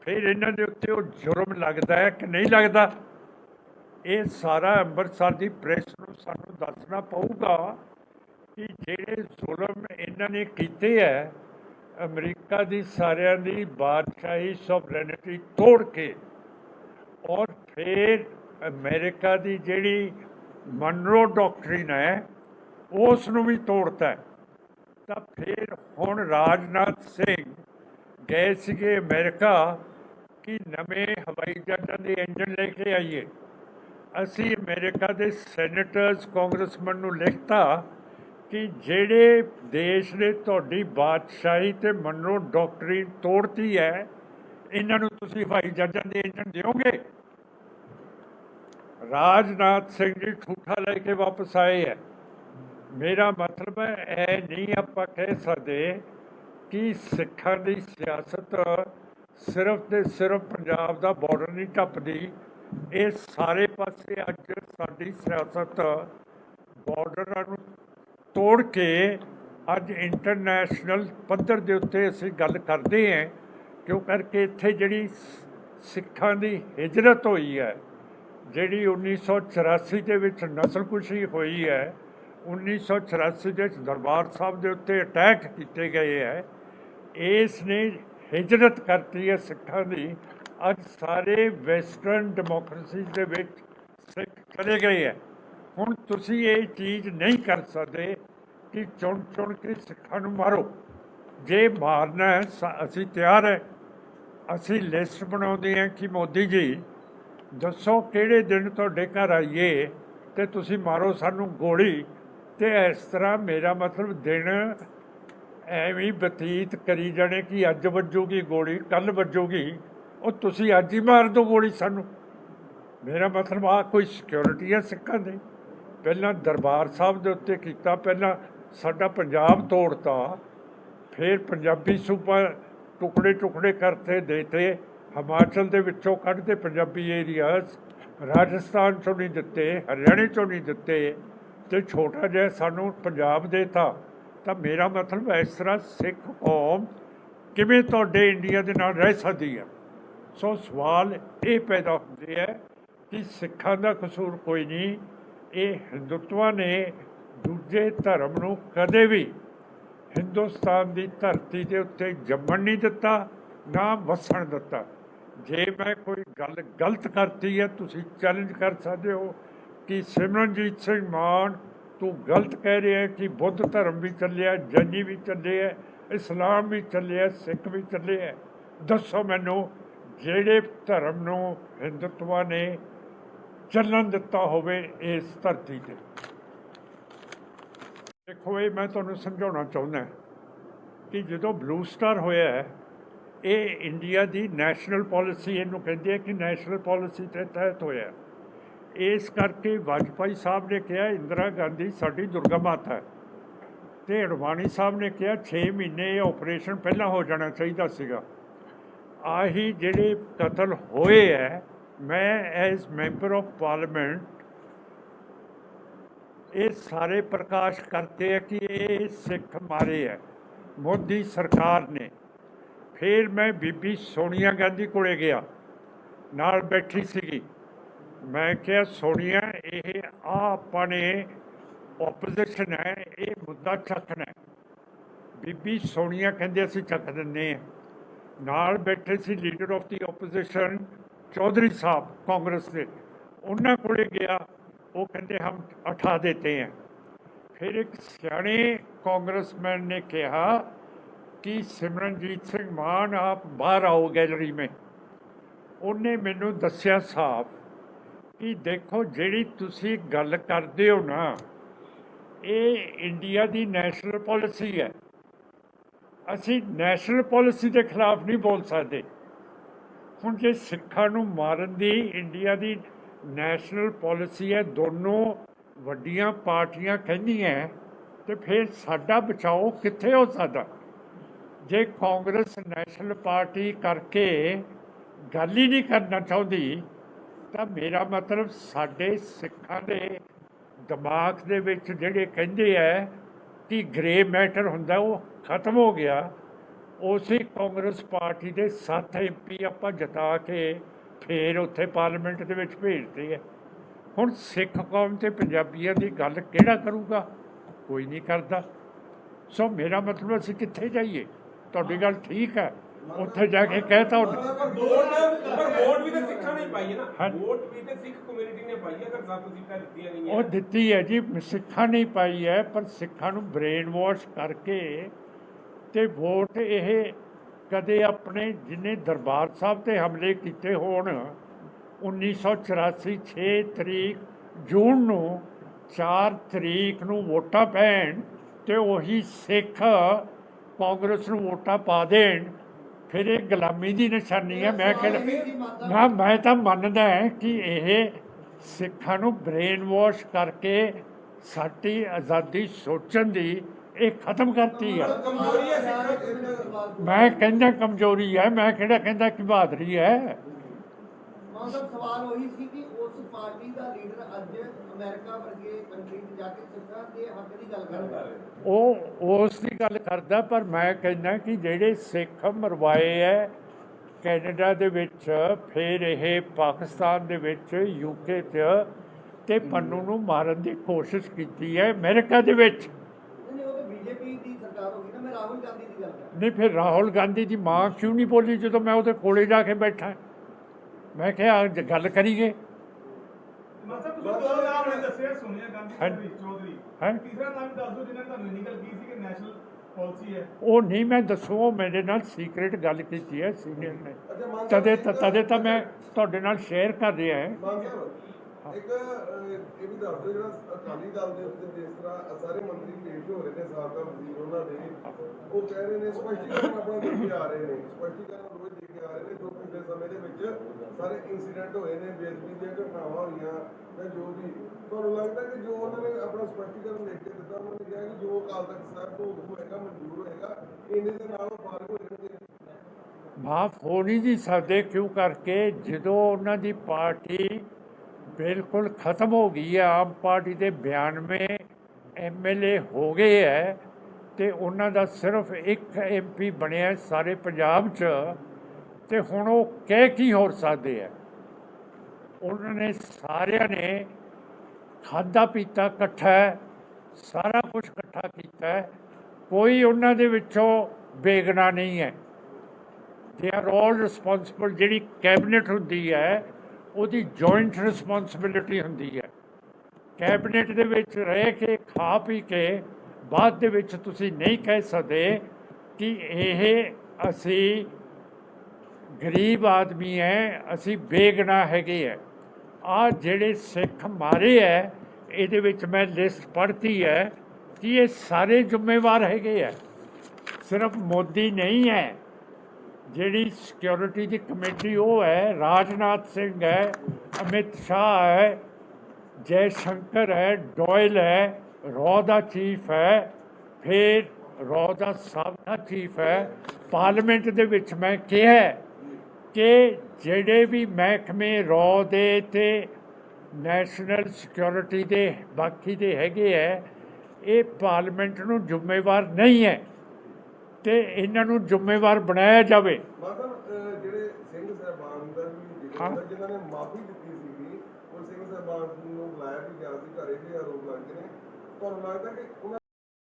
ਫਿਰ ਇਹਨਾਂ ਦੇ ਉੱਤੇ ਉਹ ਜੁਰਮ ਲੱਗਦਾ ਹੈ ਕਿ ਨਹੀਂ ਲੱਗਦਾ? ਇਹ ਸਾਰਾ ਅੰਮ੍ਰਿਤਸਰ ਦੀ ਪ੍ਰੈਸ ਨੂੰ ਸਾਨੂੰ ਦੱਸਣਾ ਪਊਗਾ ਕਿ ਜਿਹੜੇ ਜ਼ੁਲਮ ਇਹਨਾਂ ਨੇ ਕੀਤੇ ਹੈ, ਅਮਰੀਕਾ ਦੀ ਸਾਰਿਆਂ ਦੀ ਬਾਦਸ਼ਾਹੀ ਸੋਵਰੇਨਿਟੀ ਤੋੜ ਕੇ ਔਰ ਫਿਰ ਅਮਰੀਕਾ ਦੀ ਜਿਹੜੀ ਮਨਰੋ ਡਾਕਟਰੀਨ ਹੈ, ਉਸ ਨੂੰ ਵੀ ਤੋੜਤਾ ਤਾਂ ਫਿਰ ਹੁਣ ਰਾਜਨਾਥ ਸਿੰਘ ਗਏ ਸੀਗੇ ਅਮਰੀਕਾ ਕਿ ਨਵੇਂ ਹਵਾਈ ਜਹਾਜ਼ਾਂ ਦੇ ਇੰਜਨ ਲੈ ਕੇ ਆਈਏ। ਅਸੀਂ ਅਮਰੀਕਾ ਦੇ ਸੈਨੇਟਰਸ, ਕਾਂਗਰਸਮੈਨ ਨੂੰ ਲਿਖਤਾ ਕਿ ਜਿਹੜੇ ਦੇਸ਼ ਨੇ ਤੁਹਾਡੀ ਬਾਦਸ਼ਾਹੀ ਤੇ ਮਨਰੋ ਡਾਕਟਰੀ ਤੋੜਤੀ ਹੈ, ਇਹਨਾਂ ਨੂੰ ਤੁਸੀਂ ਹਵਾਈ ਜਹਾਜ਼ਾਂ ਦੇ ਏਜੰਟ ਦਿਓਗੇ? ਰਾਜਨਾਥ ਸਿੰਘ ਜੀ ਠੂਠਾ ਲੈ ਕੇ ਵਾਪਸ ਆਏ ਹੈ। ਮੇਰਾ ਮਤਲਬ ਹੈ, ਇਹ ਨਹੀਂ ਆਪਾਂ ਕਹਿ ਸਕਦੇ ਕਿ ਸਿੱਖਾਂ ਦੀ ਸਿਆਸਤ ਸਿਰਫ ਤੇ ਸਿਰਫ ਪੰਜਾਬ ਦਾ ਬਾਰਡਰ ਨਹੀਂ ਟੱਪਦੀ ਇਹ ਸਾਰੇ ਪਾਸੇ ਅੱਜ ਸਾਡੀ ਸਿਆਸਤ ਬਾਰਡਰਾਂ ਨੂੰ ਤੋੜ ਕੇ ਅੱਜ ਇੰਟਰਨੈਸ਼ਨਲ ਪੱਧਰ ਦੇ ਉੱਤੇ ਅਸੀਂ ਗੱਲ ਕਰਦੇ ਹਾਂ, ਕਿਉਂ ਕਰਕੇ ਇੱਥੇ ਜਿਹੜੀ ਸਿੱਖਾਂ ਦੀ ਹਿਜਰਤ ਹੋਈ ਹੈ, ਜਿਹੜੀ 1984 ਦੇ ਵਿੱਚ ਨਸਲਕੁਸ਼ੀ ਹੋਈ ਹੈ 1984 ਦੇ ਵਿੱਚ ਦਰਬਾਰ ਸਾਹਿਬ ਦੇ ਉੱਤੇ ਅਟੈਕ ਕੀਤੇ ਗਏ ਹੈ, ਇਸ ਨੇ ਹਿਜਰਤ ਕਰਤੀ ਹੈ ਸਿੱਖਾਂ ਦੀ ਅੱਜ ਸਾਰੇ ਵੈਸਟਰਨ ਡੈਮੋਕ੍ਰੇਸੀ ਦੇ ਵਿੱਚ ਸਿੱਖ ਚਲੇ ਗਏ ਹੈ। ਹੁਣ ਤੁਸੀਂ ਇਹ ਚੀਜ਼ ਨਹੀਂ ਕਰ ਸਕਦੇ ਕਿ ਚੁਣ ਚੁਣ ਕੇ ਸਿੱਖਾਂ ਨੂੰ ਮਾਰੋ। ਜੇ ਮਾਰਨਾ ਹੈ ਅਸੀਂ ਤਿਆਰ ਹੈ। ਅਸੀਂ ਲਿਸਟ ਬਣਾਉਂਦੇ ਹਾਂ ਕਿ ਮੋਦੀ ਜੀ, ਦੱਸੋ ਕਿਹੜੇ ਦਿਨ ਤੁਹਾਡੇ ਘਰ ਆਈਏ ਤੇ ਤੁਸੀਂ ਮਾਰੋ ਸਾਨੂੰ ਗੋਲੀ ਤੇ ਇਸ ਤਰ੍ਹਾਂ ਮੇਰਾ ਮਤਲਬ ਦਿਨ ਐਵੇਂ ਬਤੀਤ ਕਰੀ ਜਾਣੇ ਕਿ ਅੱਜ ਵੱਜੂਗੀ ਗੋਲੀ ਕੱਲ ਵੱਜੂਗੀ। ਉਹ ਤੁਸੀਂ ਅੱਜ ਹੀ ਮਾਰ ਦਿਓ ਗੋਲੀ ਸਾਨੂੰ। ਮੇਰਾ ਮਤਲਬ ਆ ਕੋਈ ਸਿਕਿਉਰਿਟੀ ਹੈ ਸਿੱਖਾਂ ਦੀ। ਪਹਿਲਾਂ ਦਰਬਾਰ ਸਾਹਿਬ ਦੇ ਉੱਤੇ ਕੀਤਾ, ਪਹਿਲਾਂ ਸਾਡਾ ਪੰਜਾਬ ਤੋੜਤਾ। ਫਿਰ ਪੰਜਾਬੀ ਸੂਬਾ ਟੁਕੜੇ ਟੁਕੜੇ ਕਰਤੇ, ਦੇਤੇ। ਹਿਮਾਚਲ ਦੇ ਵਿੱਚੋਂ ਕੱਢਦੇ ਪੰਜਾਬੀ ਏਰੀਆਜ਼ ਰਾਜਸਥਾਨ ਚੋਂ ਨਹੀਂ ਦਿੱਤੇ, ਹਰਿਆਣੇ ਚੋਂ ਨਹੀਂ ਦਿੱਤੇ। ਤੇ ਛੋਟਾ ਜਿਹਾ ਸਾਨੂੰ ਪੰਜਾਬ ਦੇਤਾ। ਤਾਂ ਮੇਰਾ ਮਤਲਬ ਇਸ ਤਰ੍ਹਾਂ ਸਿੱਖ ਕੌਮ ਕਿਵੇਂ ਤੁਹਾਡੇ ਇੰਡੀਆ ਦੇ ਨਾਲ ਰਹਿ ਸਕਦੀ ਹੈ ਸੋ ਸਵਾਲ ਇਹ ਪੈਦਾ ਹੁੰਦੇ ਹੈ ਕਿ ਸਿੱਖਾਂ ਦਾ ਕਸੂਰ ਕੋਈ ਨਹੀਂ, ਇਹ ਹਿੰਦੂਤਵਾ ਨੇ ਦੂਜੇ ਧਰਮ ਨੂੰ ਕਦੇ ਵੀ ਹਿੰਦੁਸਤਾਨ ਦੀ ਧਰਤੀ ਦੇ ਉੱਤੇ ਜੰਮਣ ਨਹੀਂ ਦਿੱਤਾ, ਨਾ ਵਸਣ ਦਿੱਤਾ। ਜੇ ਮੈਂ ਕੋਈ ਗੱਲ ਗਲਤ ਕਰਤੀ ਹੈ, ਤੁਸੀਂ ਚੈਲੰਜ ਕਰ ਸਕਦੇ ਹੋ ਕਿ ਸਿਮਰਨਜੀਤ ਸਿੰਘ ਮਾਨ, ਤੂੰ ਗਲਤ ਕਹਿ ਰਿਹਾ ਕਿ ਬੁੱਧ ਧਰਮ ਵੀ ਚੱਲਿਆ, ਜੈਨੀ ਵੀ ਚੱਲੇ ਹੈ, ਇਸਲਾਮ ਵੀ ਚੱਲਿਆ, ਸਿੱਖ ਵੀ ਚੱਲੇ ਹੈ। ਦੱਸੋ ਮੈਨੂੰ ਜਿਹੜੇ ਧਰਮ ਨੂੰ ਹਿੰਦੁਤਵਾ ਨੇ ਚੱਲਣ ਦਿੱਤਾ ਹੋਵੇ ਇਸ ਧਰਤੀ ਤੇ। ਦੇਖੋ, ਇਹ ਮੈਂ ਤੁਹਾਨੂੰ ਸਮਝਾਉਣਾ ਚਾਹੁੰਦਾ ਕਿ ਜਦੋਂ ਬਲੂ ਸਟਾਰ ਹੋਇਆ ਇਹ ਇੰਡੀਆ ਦੀ ਨੈਸ਼ਨਲ ਪਾਲਿਸੀ ਇਹਨੂੰ ਕਹਿੰਦੇ ਆ ਕਿ ਨੈਸ਼ਨਲ ਪਾਲਿਸੀ ਦੇ ਤਹਿਤ ਹੋਇਆ ਇਸ ਕਰਕੇ ਵਾਜਪਾਈ ਸਾਹਿਬ ਨੇ ਕਿਹਾ, ਇੰਦਰਾ ਗਾਂਧੀ ਸਾਡੀ ਦੁਰਗਾ ਮਾਤਾ ਹੈ। ਤੇ ਅਡਵਾਨੀ ਸਾਹਿਬ ਨੇ ਕਿਹਾ 6 ਮਹੀਨੇ ਇਹ ਆਪਰੇਸ਼ਨ ਪਹਿਲਾਂ ਹੋ ਜਾਣਾ ਚਾਹੀਦਾ ਸੀਗਾ। ਆਹੀ ਜਿਹੜੇ ਕਤਲ ਹੋਏ ਹੈ ਮੈਂ ਐਜ਼ ਮੈਂਬਰ ਆਫ ਪਾਰਲੀਮੈਂਟ ਇਹ ਸਾਰੇ ਪ੍ਰਕਾਸ਼ ਕਰਤੇ ਹੈ ਕਿ ਇਹ ਸਿੱਖ ਮਾਰੇ ਹੈ ਮੋਦੀ ਸਰਕਾਰ ਨੇ। ਫਿਰ ਮੈਂ ਬੀਬੀ ਸੋਨੀਆ ਗਾਂਧੀ ਕੋਲੇ ਗਿਆ। ਨਾਲ ਬੈਠੀ ਸੀਗੀ। ਮੈਂ ਕਿਹਾ, ਸੋਨੀਆ, ਇਹ ਆ ਆਪਣੇ ਨੇ ਆਪੋਜੀਸ਼ਨ ਹੈ ਇਹ ਮੁੱਦਾ ਚੱਕਣਾ ਬੀਬੀ ਸੋਨੀਆ ਕਹਿੰਦੇ, ਅਸੀਂ ਚੱਕ ਦਿੰਦੇ ਹਾਂ ਨਾਲ ਬੈਠੇ ਸੀ leader of the opposition Chaudhary Sahib Congress ਦੇ। ਉਹਨਾਂ ਕੋਲੇ ਗਿਆ, ਉਹ ਕਹਿੰਦੇ, ਹਮ ਉਠਾ ਦੇਤੇ ਹੈ। ਫਿਰ ਇੱਕ ਸਿਆਣੇ ਕਾਂਗਰਸਮੈਨ ਨੇ ਕਿਹਾ ਕਿ, ਸਿਮਰਨਜੀਤ ਸਿੰਘ ਮਾਨ, ਆਪ ਬਾਹਰ ਆਓ ਗੈਲਰੀ में ਉਹਨੇ ਮੈਨੂੰ ਦੱਸਿਆ ਸਾਫ਼ ਕਿ, ਦੇਖੋ, ਜਿਹੜੀ ਤੁਸੀਂ ਗੱਲ ਕਰਦੇ ਹੋ ਨਾ, ਇਹ ਇੰਡੀਆ ਦੀ ਨੈਸ਼ਨਲ ਪਾਲਿਸੀ ਹੈ। ਅਸੀਂ ਨੈਸ਼ਨਲ ਪਾਲਿਸੀ ਦੇ ਖਿਲਾਫ ਨਹੀਂ ਬੋਲ ਸਕਦੇ। ਹੁਣ ਜੇ ਸਿੱਖਾਂ ਨੂੰ ਮਾਰਨ ਦੀ ਇੰਡੀਆ ਦੀ ਨੈਸ਼ਨਲ ਪਾਲਿਸੀ ਹੈ, ਦੋਨੋਂ ਵੱਡੀਆਂ ਪਾਰਟੀਆਂ ਕਹਿੰਦੀਆਂ ਤੇ ਫਿਰ ਸਾਡਾ ਬਚਾਓ ਕਿੱਥੇ ਹੋ ਸਕਦਾ? ਜੇ ਕਾਂਗਰਸ ਨੈਸ਼ਨਲ ਪਾਰਟੀ ਕਰਕੇ ਗੱਲ ਹੀ ਨਹੀਂ ਕਰਨਾ ਚਾਹੁੰਦੀ, ਤਾਂ ਮੇਰਾ ਮਤਲਬ ਸਾਡੇ ਸਿੱਖਾਂ ਦੇ ਦਿਮਾਗ ਦੇ ਵਿੱਚ ਜਿਹੜੇ ਕਹਿੰਦੇ ਆ ਕਿ ਗ੍ਰੇ ਮੈਟਰ ਹੁੰਦਾ, ਉਹ ਖਤਮ ਹੋ ਗਿਆ, ਉਸੇ ਕਾਂਗਰਸ ਪਾਰਟੀ ਦੇ 7 ਐਮਪੀ ਆਪਾਂ ਜਿਤਾ ਕੇ ਫੇਰ ਉੱਥੇ ਪਾਰਲੀਮੈਂਟ ਦੇ ਵਿੱਚ ਭੇਜਦੇ ਆ। ਹੁਣ ਸਿੱਖ ਕੌਮ ਤੇ ਪੰਜਾਬੀਆਂ ਦੀ ਗੱਲ ਕਿਹੜਾ ਕਰੂਗਾ? ਕੋਈ ਨਹੀਂ ਕਰਦਾ। ਸੋ ਮੇਰਾ ਮਤਲਬ ਅਸੀਂ ਕਿੱਥੇ ਜਾਈਏ? ਤੁਹਾਡੀ ਗੱਲ ਠੀਕ ਹੈ। ਉੱਥੇ ਜਾ ਕੇ ਕਹਿਤਾ ਪਰ ਵੋਟ ਪਰ ਵੋਟ ਵੀ ਤਾਂ ਸਿੱਖਾਂ ਨੇ ਹੀ ਪਾਈ ਹੈ ਨਾ। ਵੋਟ ਵੀ ਤਾਂ ਸਿੱਖ ਕਮਿਊਨਿਟੀ ਨੇ ਪਾਈ ਹੈ ਅਗਰ ਸੱਤ ਸੀਟਾਂ ਦਿੱਤੀਆਂ ਗਈਆਂ। ਉਹ ਦਿੱਤੀ ਹੈ ਜੀ ਸਿੱਖਾਂ ਨਹੀਂ ਪਾਈ ਹੈ ਪਰ ਸਿੱਖਾਂ ਨੂੰ ਬ੍ਰੇਨ ਵਾਸ਼ ਕਰਕੇ ਤੇ ਵੋਟ ਇਹ ਕਦੇ ਆਪਣੇ ਜਿਨੇ ਦਰਬਾਰ ਸਾਹਿਬ ਤੇ ਹਮਲੇ ਕੀਤੇ ਹੋਣ 1984 6 ਤਰੀਕ ਜੂਨ ਨੂੰ 4 ਤਰੀਕ ਨੂੰ ਵੋਟਾਂ ਪੈਣ ਤੇ ਉਹੀ ਸਿੱਖ ਕਾਂਗਰਸ ਨੂੰ ਵੋਟਾਂ ਪਾ ਦੇਣ। ਫਿਰ ਇਹ ਗੁਲਾਮੀ ਦੀ ਨਿਸ਼ਾਨੀ ਹੈ। ਮੈਂ ਕਹਿੰਦਾ ਨਾ ਮੈਂ ਤਾਂ ਮੰਨਦਾ ਹਾਂ ਕਿ ਇਹ ਸਿੱਖਾਂ ਨੂੰ ਬ੍ਰੇਨ ਵਾਸ਼ ਕਰਕੇ ਸਾਡੀ ਆਜ਼ਾਦੀ ਸੋਚਣ ਦੀ ਇਹ ਖਤਮ ਕਰਤੀ ਹੈ ਮੈਂ ਕਹਿੰਦਾ ਕਮਜ਼ੋਰੀ ਹੈ ਮੈਂ ਕਿਹੜਾ ਕਹਿੰਦਾ ਕਿ ਬਹਾਦਰੀ ਹੈ। ਮਤਲਬ ਸਵਾਲ ਉਹੀ ਸੀ ਕਿ ਉਸ ਪਾਰਟੀ ਦਾ ਲੀਡਰ ਅੱਜ ਅਮਰੀਕਾ ਵਰਗੇ ਕੰਟਰੀ 'ਚ ਜਾ ਕੇ ਸਿੱਖਾਂ ਦੇ ਹੱਕ ਦੀ ਗੱਲ ਕਰਦਾ ਹੈ ਉਹ ਉਸ ਦੀ ਗੱਲ ਕਰਦਾ ਪਰ ਮੈਂ ਕਹਿੰਦਾ ਕਿ ਜਿਹੜੇ ਸਿੱਖ ਮਰਵਾਏ ਹੈ ਕੈਨੇਡਾ ਦੇ ਵਿੱਚ ਫਿਰ ਇਹ ਪਾਕਿਸਤਾਨ ਦੇ ਵਿੱਚ ਯੂਕੇ 'ਚ ਤੇ ਪੰਨੂ ਨੂੰ ਮਾਰਨ ਦੀ ਕੋਸ਼ਿਸ਼ ਕੀਤੀ ਹੈ ਅਮਰੀਕਾ ਦੇ ਵਿੱਚ। ਨਹੀਂ ਫਿਰ ਰਾਹੁਲ ਗਾਂਧੀ ਦੀ ਮਾਂ ਕਿਉਂ ਨਹੀਂ ਬੋਲੀ ਜਦੋਂ ਮੈਂ ਉਹਦੇ ਕੋਲੇ ਜਾ ਕੇ ਬੈਠਾ? ਮੈਂ ਕਿਹਾ ਗੱਲ ਕਰੀਏ ਮਤਲਬ ਤੁਸੀਂ ਦੋ ਨਾਮ ਨੇ ਦੱਸਿਆ ਸੋਨੀਆ ਗਾਂਧੀ। ਤੇ ਚੌਧਰੀ। ਹੈਂ? ਤੀਸਰਾ ਨਾਮ ਦੱਸ ਦਿਓ ਜਿਹਨਾਂ ਤੁਹਾਨੂੰ ਗੱਲ ਕੀਤੀ ਸੀ ਕਿ ਨੈਸ਼ਨਲ ਪਾਲਿਸੀ ਹੈ। ਉਹ ਨਹੀਂ ਮੈਂ ਦੱਸੋ ਉਹ ਮੇਰੇ ਨਾਲ ਸੀਕ੍ਰੀਟ ਗੱਲ ਕੀਤੀ ਹੈ ਸੀਨੀਅਰ ਨੇ। ਤਦੇ ਤਦੇ ਤਾਂ ਮੈਂ ਤੁਹਾਡੇ ਨਾਲ ਸ਼ੇਅਰ ਕਰ ਰਿਹਾ ਹਾਂ। ਇੱਕ ਇਹ ਵੀ ਦੱਸ ਦਿਓ ਜਿਹੜਾ ਅਕਾਲੀ ਦਲ ਦੇ ਉੱਤੇ ਜਿਸ ਤਰ੍ਹਾਂ ਸਾਰੇ ਮੰਤਰੀ ਪੇਸ਼ ਹੋ ਰਹੇ ਨੇ ਸਾਬਕਾ ਵਜ਼ੀਰ ਉਹਨਾਂ ਦੇ। ਉਹ ਕਹਿ ਰਹੇ ਨੇ ਸਪਸ਼ਟੀਕਰਨ ਆਪਣਾ ਦੇ ਆ ਰਹੇ ਨੇ। ਸਪਸ਼ਟੀਕਰਨ ਰੋਜ਼ ਰਹੇ ਨੇ ਜੋ ਪਿਛਲੇ ਸਮੇਂ ਦੇ ਵਿੱਚ ਸਾਰੇ ਇਨਸੀਡੈਂਟ ਹੋਏ ਨੇ ਬੇਅਦਬੀ ਦੀਆਂ ਘਟਨਾਵਾਂ ਹੋਈਆਂ ਜਾਂ ਜੋ ਵੀ। ਤੁਹਾਨੂੰ ਲੱਗਦਾ ਕਿ ਜੋ ਉਹਨਾਂ ਨੇ ਆਪਣਾ ਸਪਸ਼ਟੀਕਰਨ ਲਿਖ ਕੇ ਦਿੱਤਾ, ਉਹਨਾਂ ਨੇ ਕਿਹਾ ਕਿ ਜੋ ਅਕਾਲ ਤਖਤ ਸਾਹਿਬ ਤੋਂ ਹੋਏਗਾ, ਮਨਜ਼ੂਰ ਹੋਏਗਾ ਇਹਨੇ ਦੇ ਨਾਲ ਉਹ ਫਾਰਗ ਹੋ ਜਾਣਗੇ? ਮਾਫ ਹੋ ਨਹੀਂ ਜੀ ਸਕਦੇ ਕਿਉਂ ਕਰਕੇ? ਜਦੋਂ ਉਹਨਾਂ ਦੀ ਪਾਰਟੀ ਬਿਲਕੁਲ ਖਤਮ ਹੋ ਗਈ ਹੈ, ਆਮ ਪਾਰਟੀ ਦੇ 92 ਐਮਐਲਏ ਹੋ ਗਏ ਹੈ, ਤੇ ਉਹਨਾਂ ਦਾ ਸਿਰਫ ਇੱਕ ਐਮਪੀ ਬਣਿਆ ਸਾਰੇ ਪੰਜਾਬ 'ਚ। ਤੇ ਹੁਣ ਉਹ ਕਹਿ ਕੀ ਹੋਰ ਸਕਦੇ ਹੈ ਉਹਨਾਂ ਨੇ ਸਾਰਿਆਂ ਨੇ ਖਾਦਾ ਪੀਤਾ ਇਕੱਠਾ ਸਾਰਾ ਕੁਝ ਇਕੱਠਾ ਕੀਤਾ ਕੋਈ ਉਹਨਾਂ ਦੇ ਵਿੱਚੋਂ ਬੇਗਨਾ ਨਹੀਂ ਹੈ। ਦੇ ਆਰ ਆਲ ਰਿਸਪੌਂਸਿਬਲ ਜਿਹੜੀ ਕੈਬਨਿਟ ਹੁੰਦੀ ਹੈ, ਉਹਦੀ ਜੁਆਇੰਟ ਰਿਸਪੌਂਸਿਬਿਲਿਟੀ ਹੁੰਦੀ ਹੈ। ਕੈਬਨਿਟ ਦੇ ਵਿੱਚ ਰਹਿ ਕੇ, ਖਾ ਪੀ ਕੇ, ਬਾਅਦ ਦੇ ਵਿੱਚ ਤੁਸੀਂ ਨਹੀਂ ਕਹਿ ਸਕਦੇ ਕਿ ਇਹ ਅਸੀਂ ਗਰੀਬ ਆਦਮੀ ਹੈ ਅਸੀਂ ਬੇਗਨਾ ਹੈਗੇ ਹੈ ਆ ਜਿਹੜੇ ਸਿੱਖ ਮਾਰੇ ਹੈ ਇਹਦੇ ਵਿੱਚ ਮੈਂ ਲਿਸਟ ਪੜ੍ਹਤੀ ਹੈ ਕਿ ਇਹ ਸਾਰੇ ਜ਼ਿੰਮੇਵਾਰ ਹੈਗੇ ਹੈ ਸਿਰਫ ਮੋਦੀ ਨਹੀਂ ਹੈ ਜਿਹੜੀ ਸਿਕਿਉਰਿਟੀ ਦੀ ਕਮੇਟੀ ਉਹ ਹੈ ਰਾਜਨਾਥ ਸਿੰਘ ਹੈ ਅਮਿਤ ਸ਼ਾਹ ਹੈ ਜੈ ਸ਼ੰਕਰ ਹੈ ਡੋਇਲ ਹੈ ਰੌ ਦਾ ਚੀਫ ਹੈ ਫਿਰ ਰੌ ਦਾ ਸਾਬਕਾ ਚੀਫ ਹੈ ਪਾਰਲੀਮੈਂਟ ਦੇ ਵਿੱਚ ਮੈਂ ਕਿਹਾ ਕਿ ਜਿਹੜੇ ਵੀ ਮਹਿਕਮੇ ਰੌ ਦੇ ਤੇ ਨੈਸ਼ਨਲ ਸਿਕਿਉਰਿਟੀ ਦੇ ਬਾਕੀ ਦੇ ਹੈਗੇ ਹੈ ਇਹ ਪਾਰਲੀਮੈਂਟ ਨੂੰ ਜ਼ਿੰਮੇਵਾਰ ਨਹੀਂ ਹੈ ਤੇ ਇਹਨਾਂ ਨੂੰ ਜ਼ਿੰਮੇਵਾਰ ਬਣਾਇਆ ਜਾਵੇ। ਜਿਹੜੇ ਸਿੰਘ ਸਾਹਿਬਾਨ ਦਾ ਵੀ ਜਿਨ੍ਹਾਂ ਨੇ ਮਾਫੀ ਦਿੱਤੀ ਸੀਗੀ ਉਹ ਸਿੰਘ ਸਾਹਿਬਾਨ ਨੂੰ ਬੁਲਾਇਆ ਵੀ ਗਿਆ ਸੀ ਘਰੇ ਵੀ ਆਰੋਪ ਲੱਗ। ਨੇ ਤੁਹਾਨੂੰ ਲੱਗਦਾ ਕਿ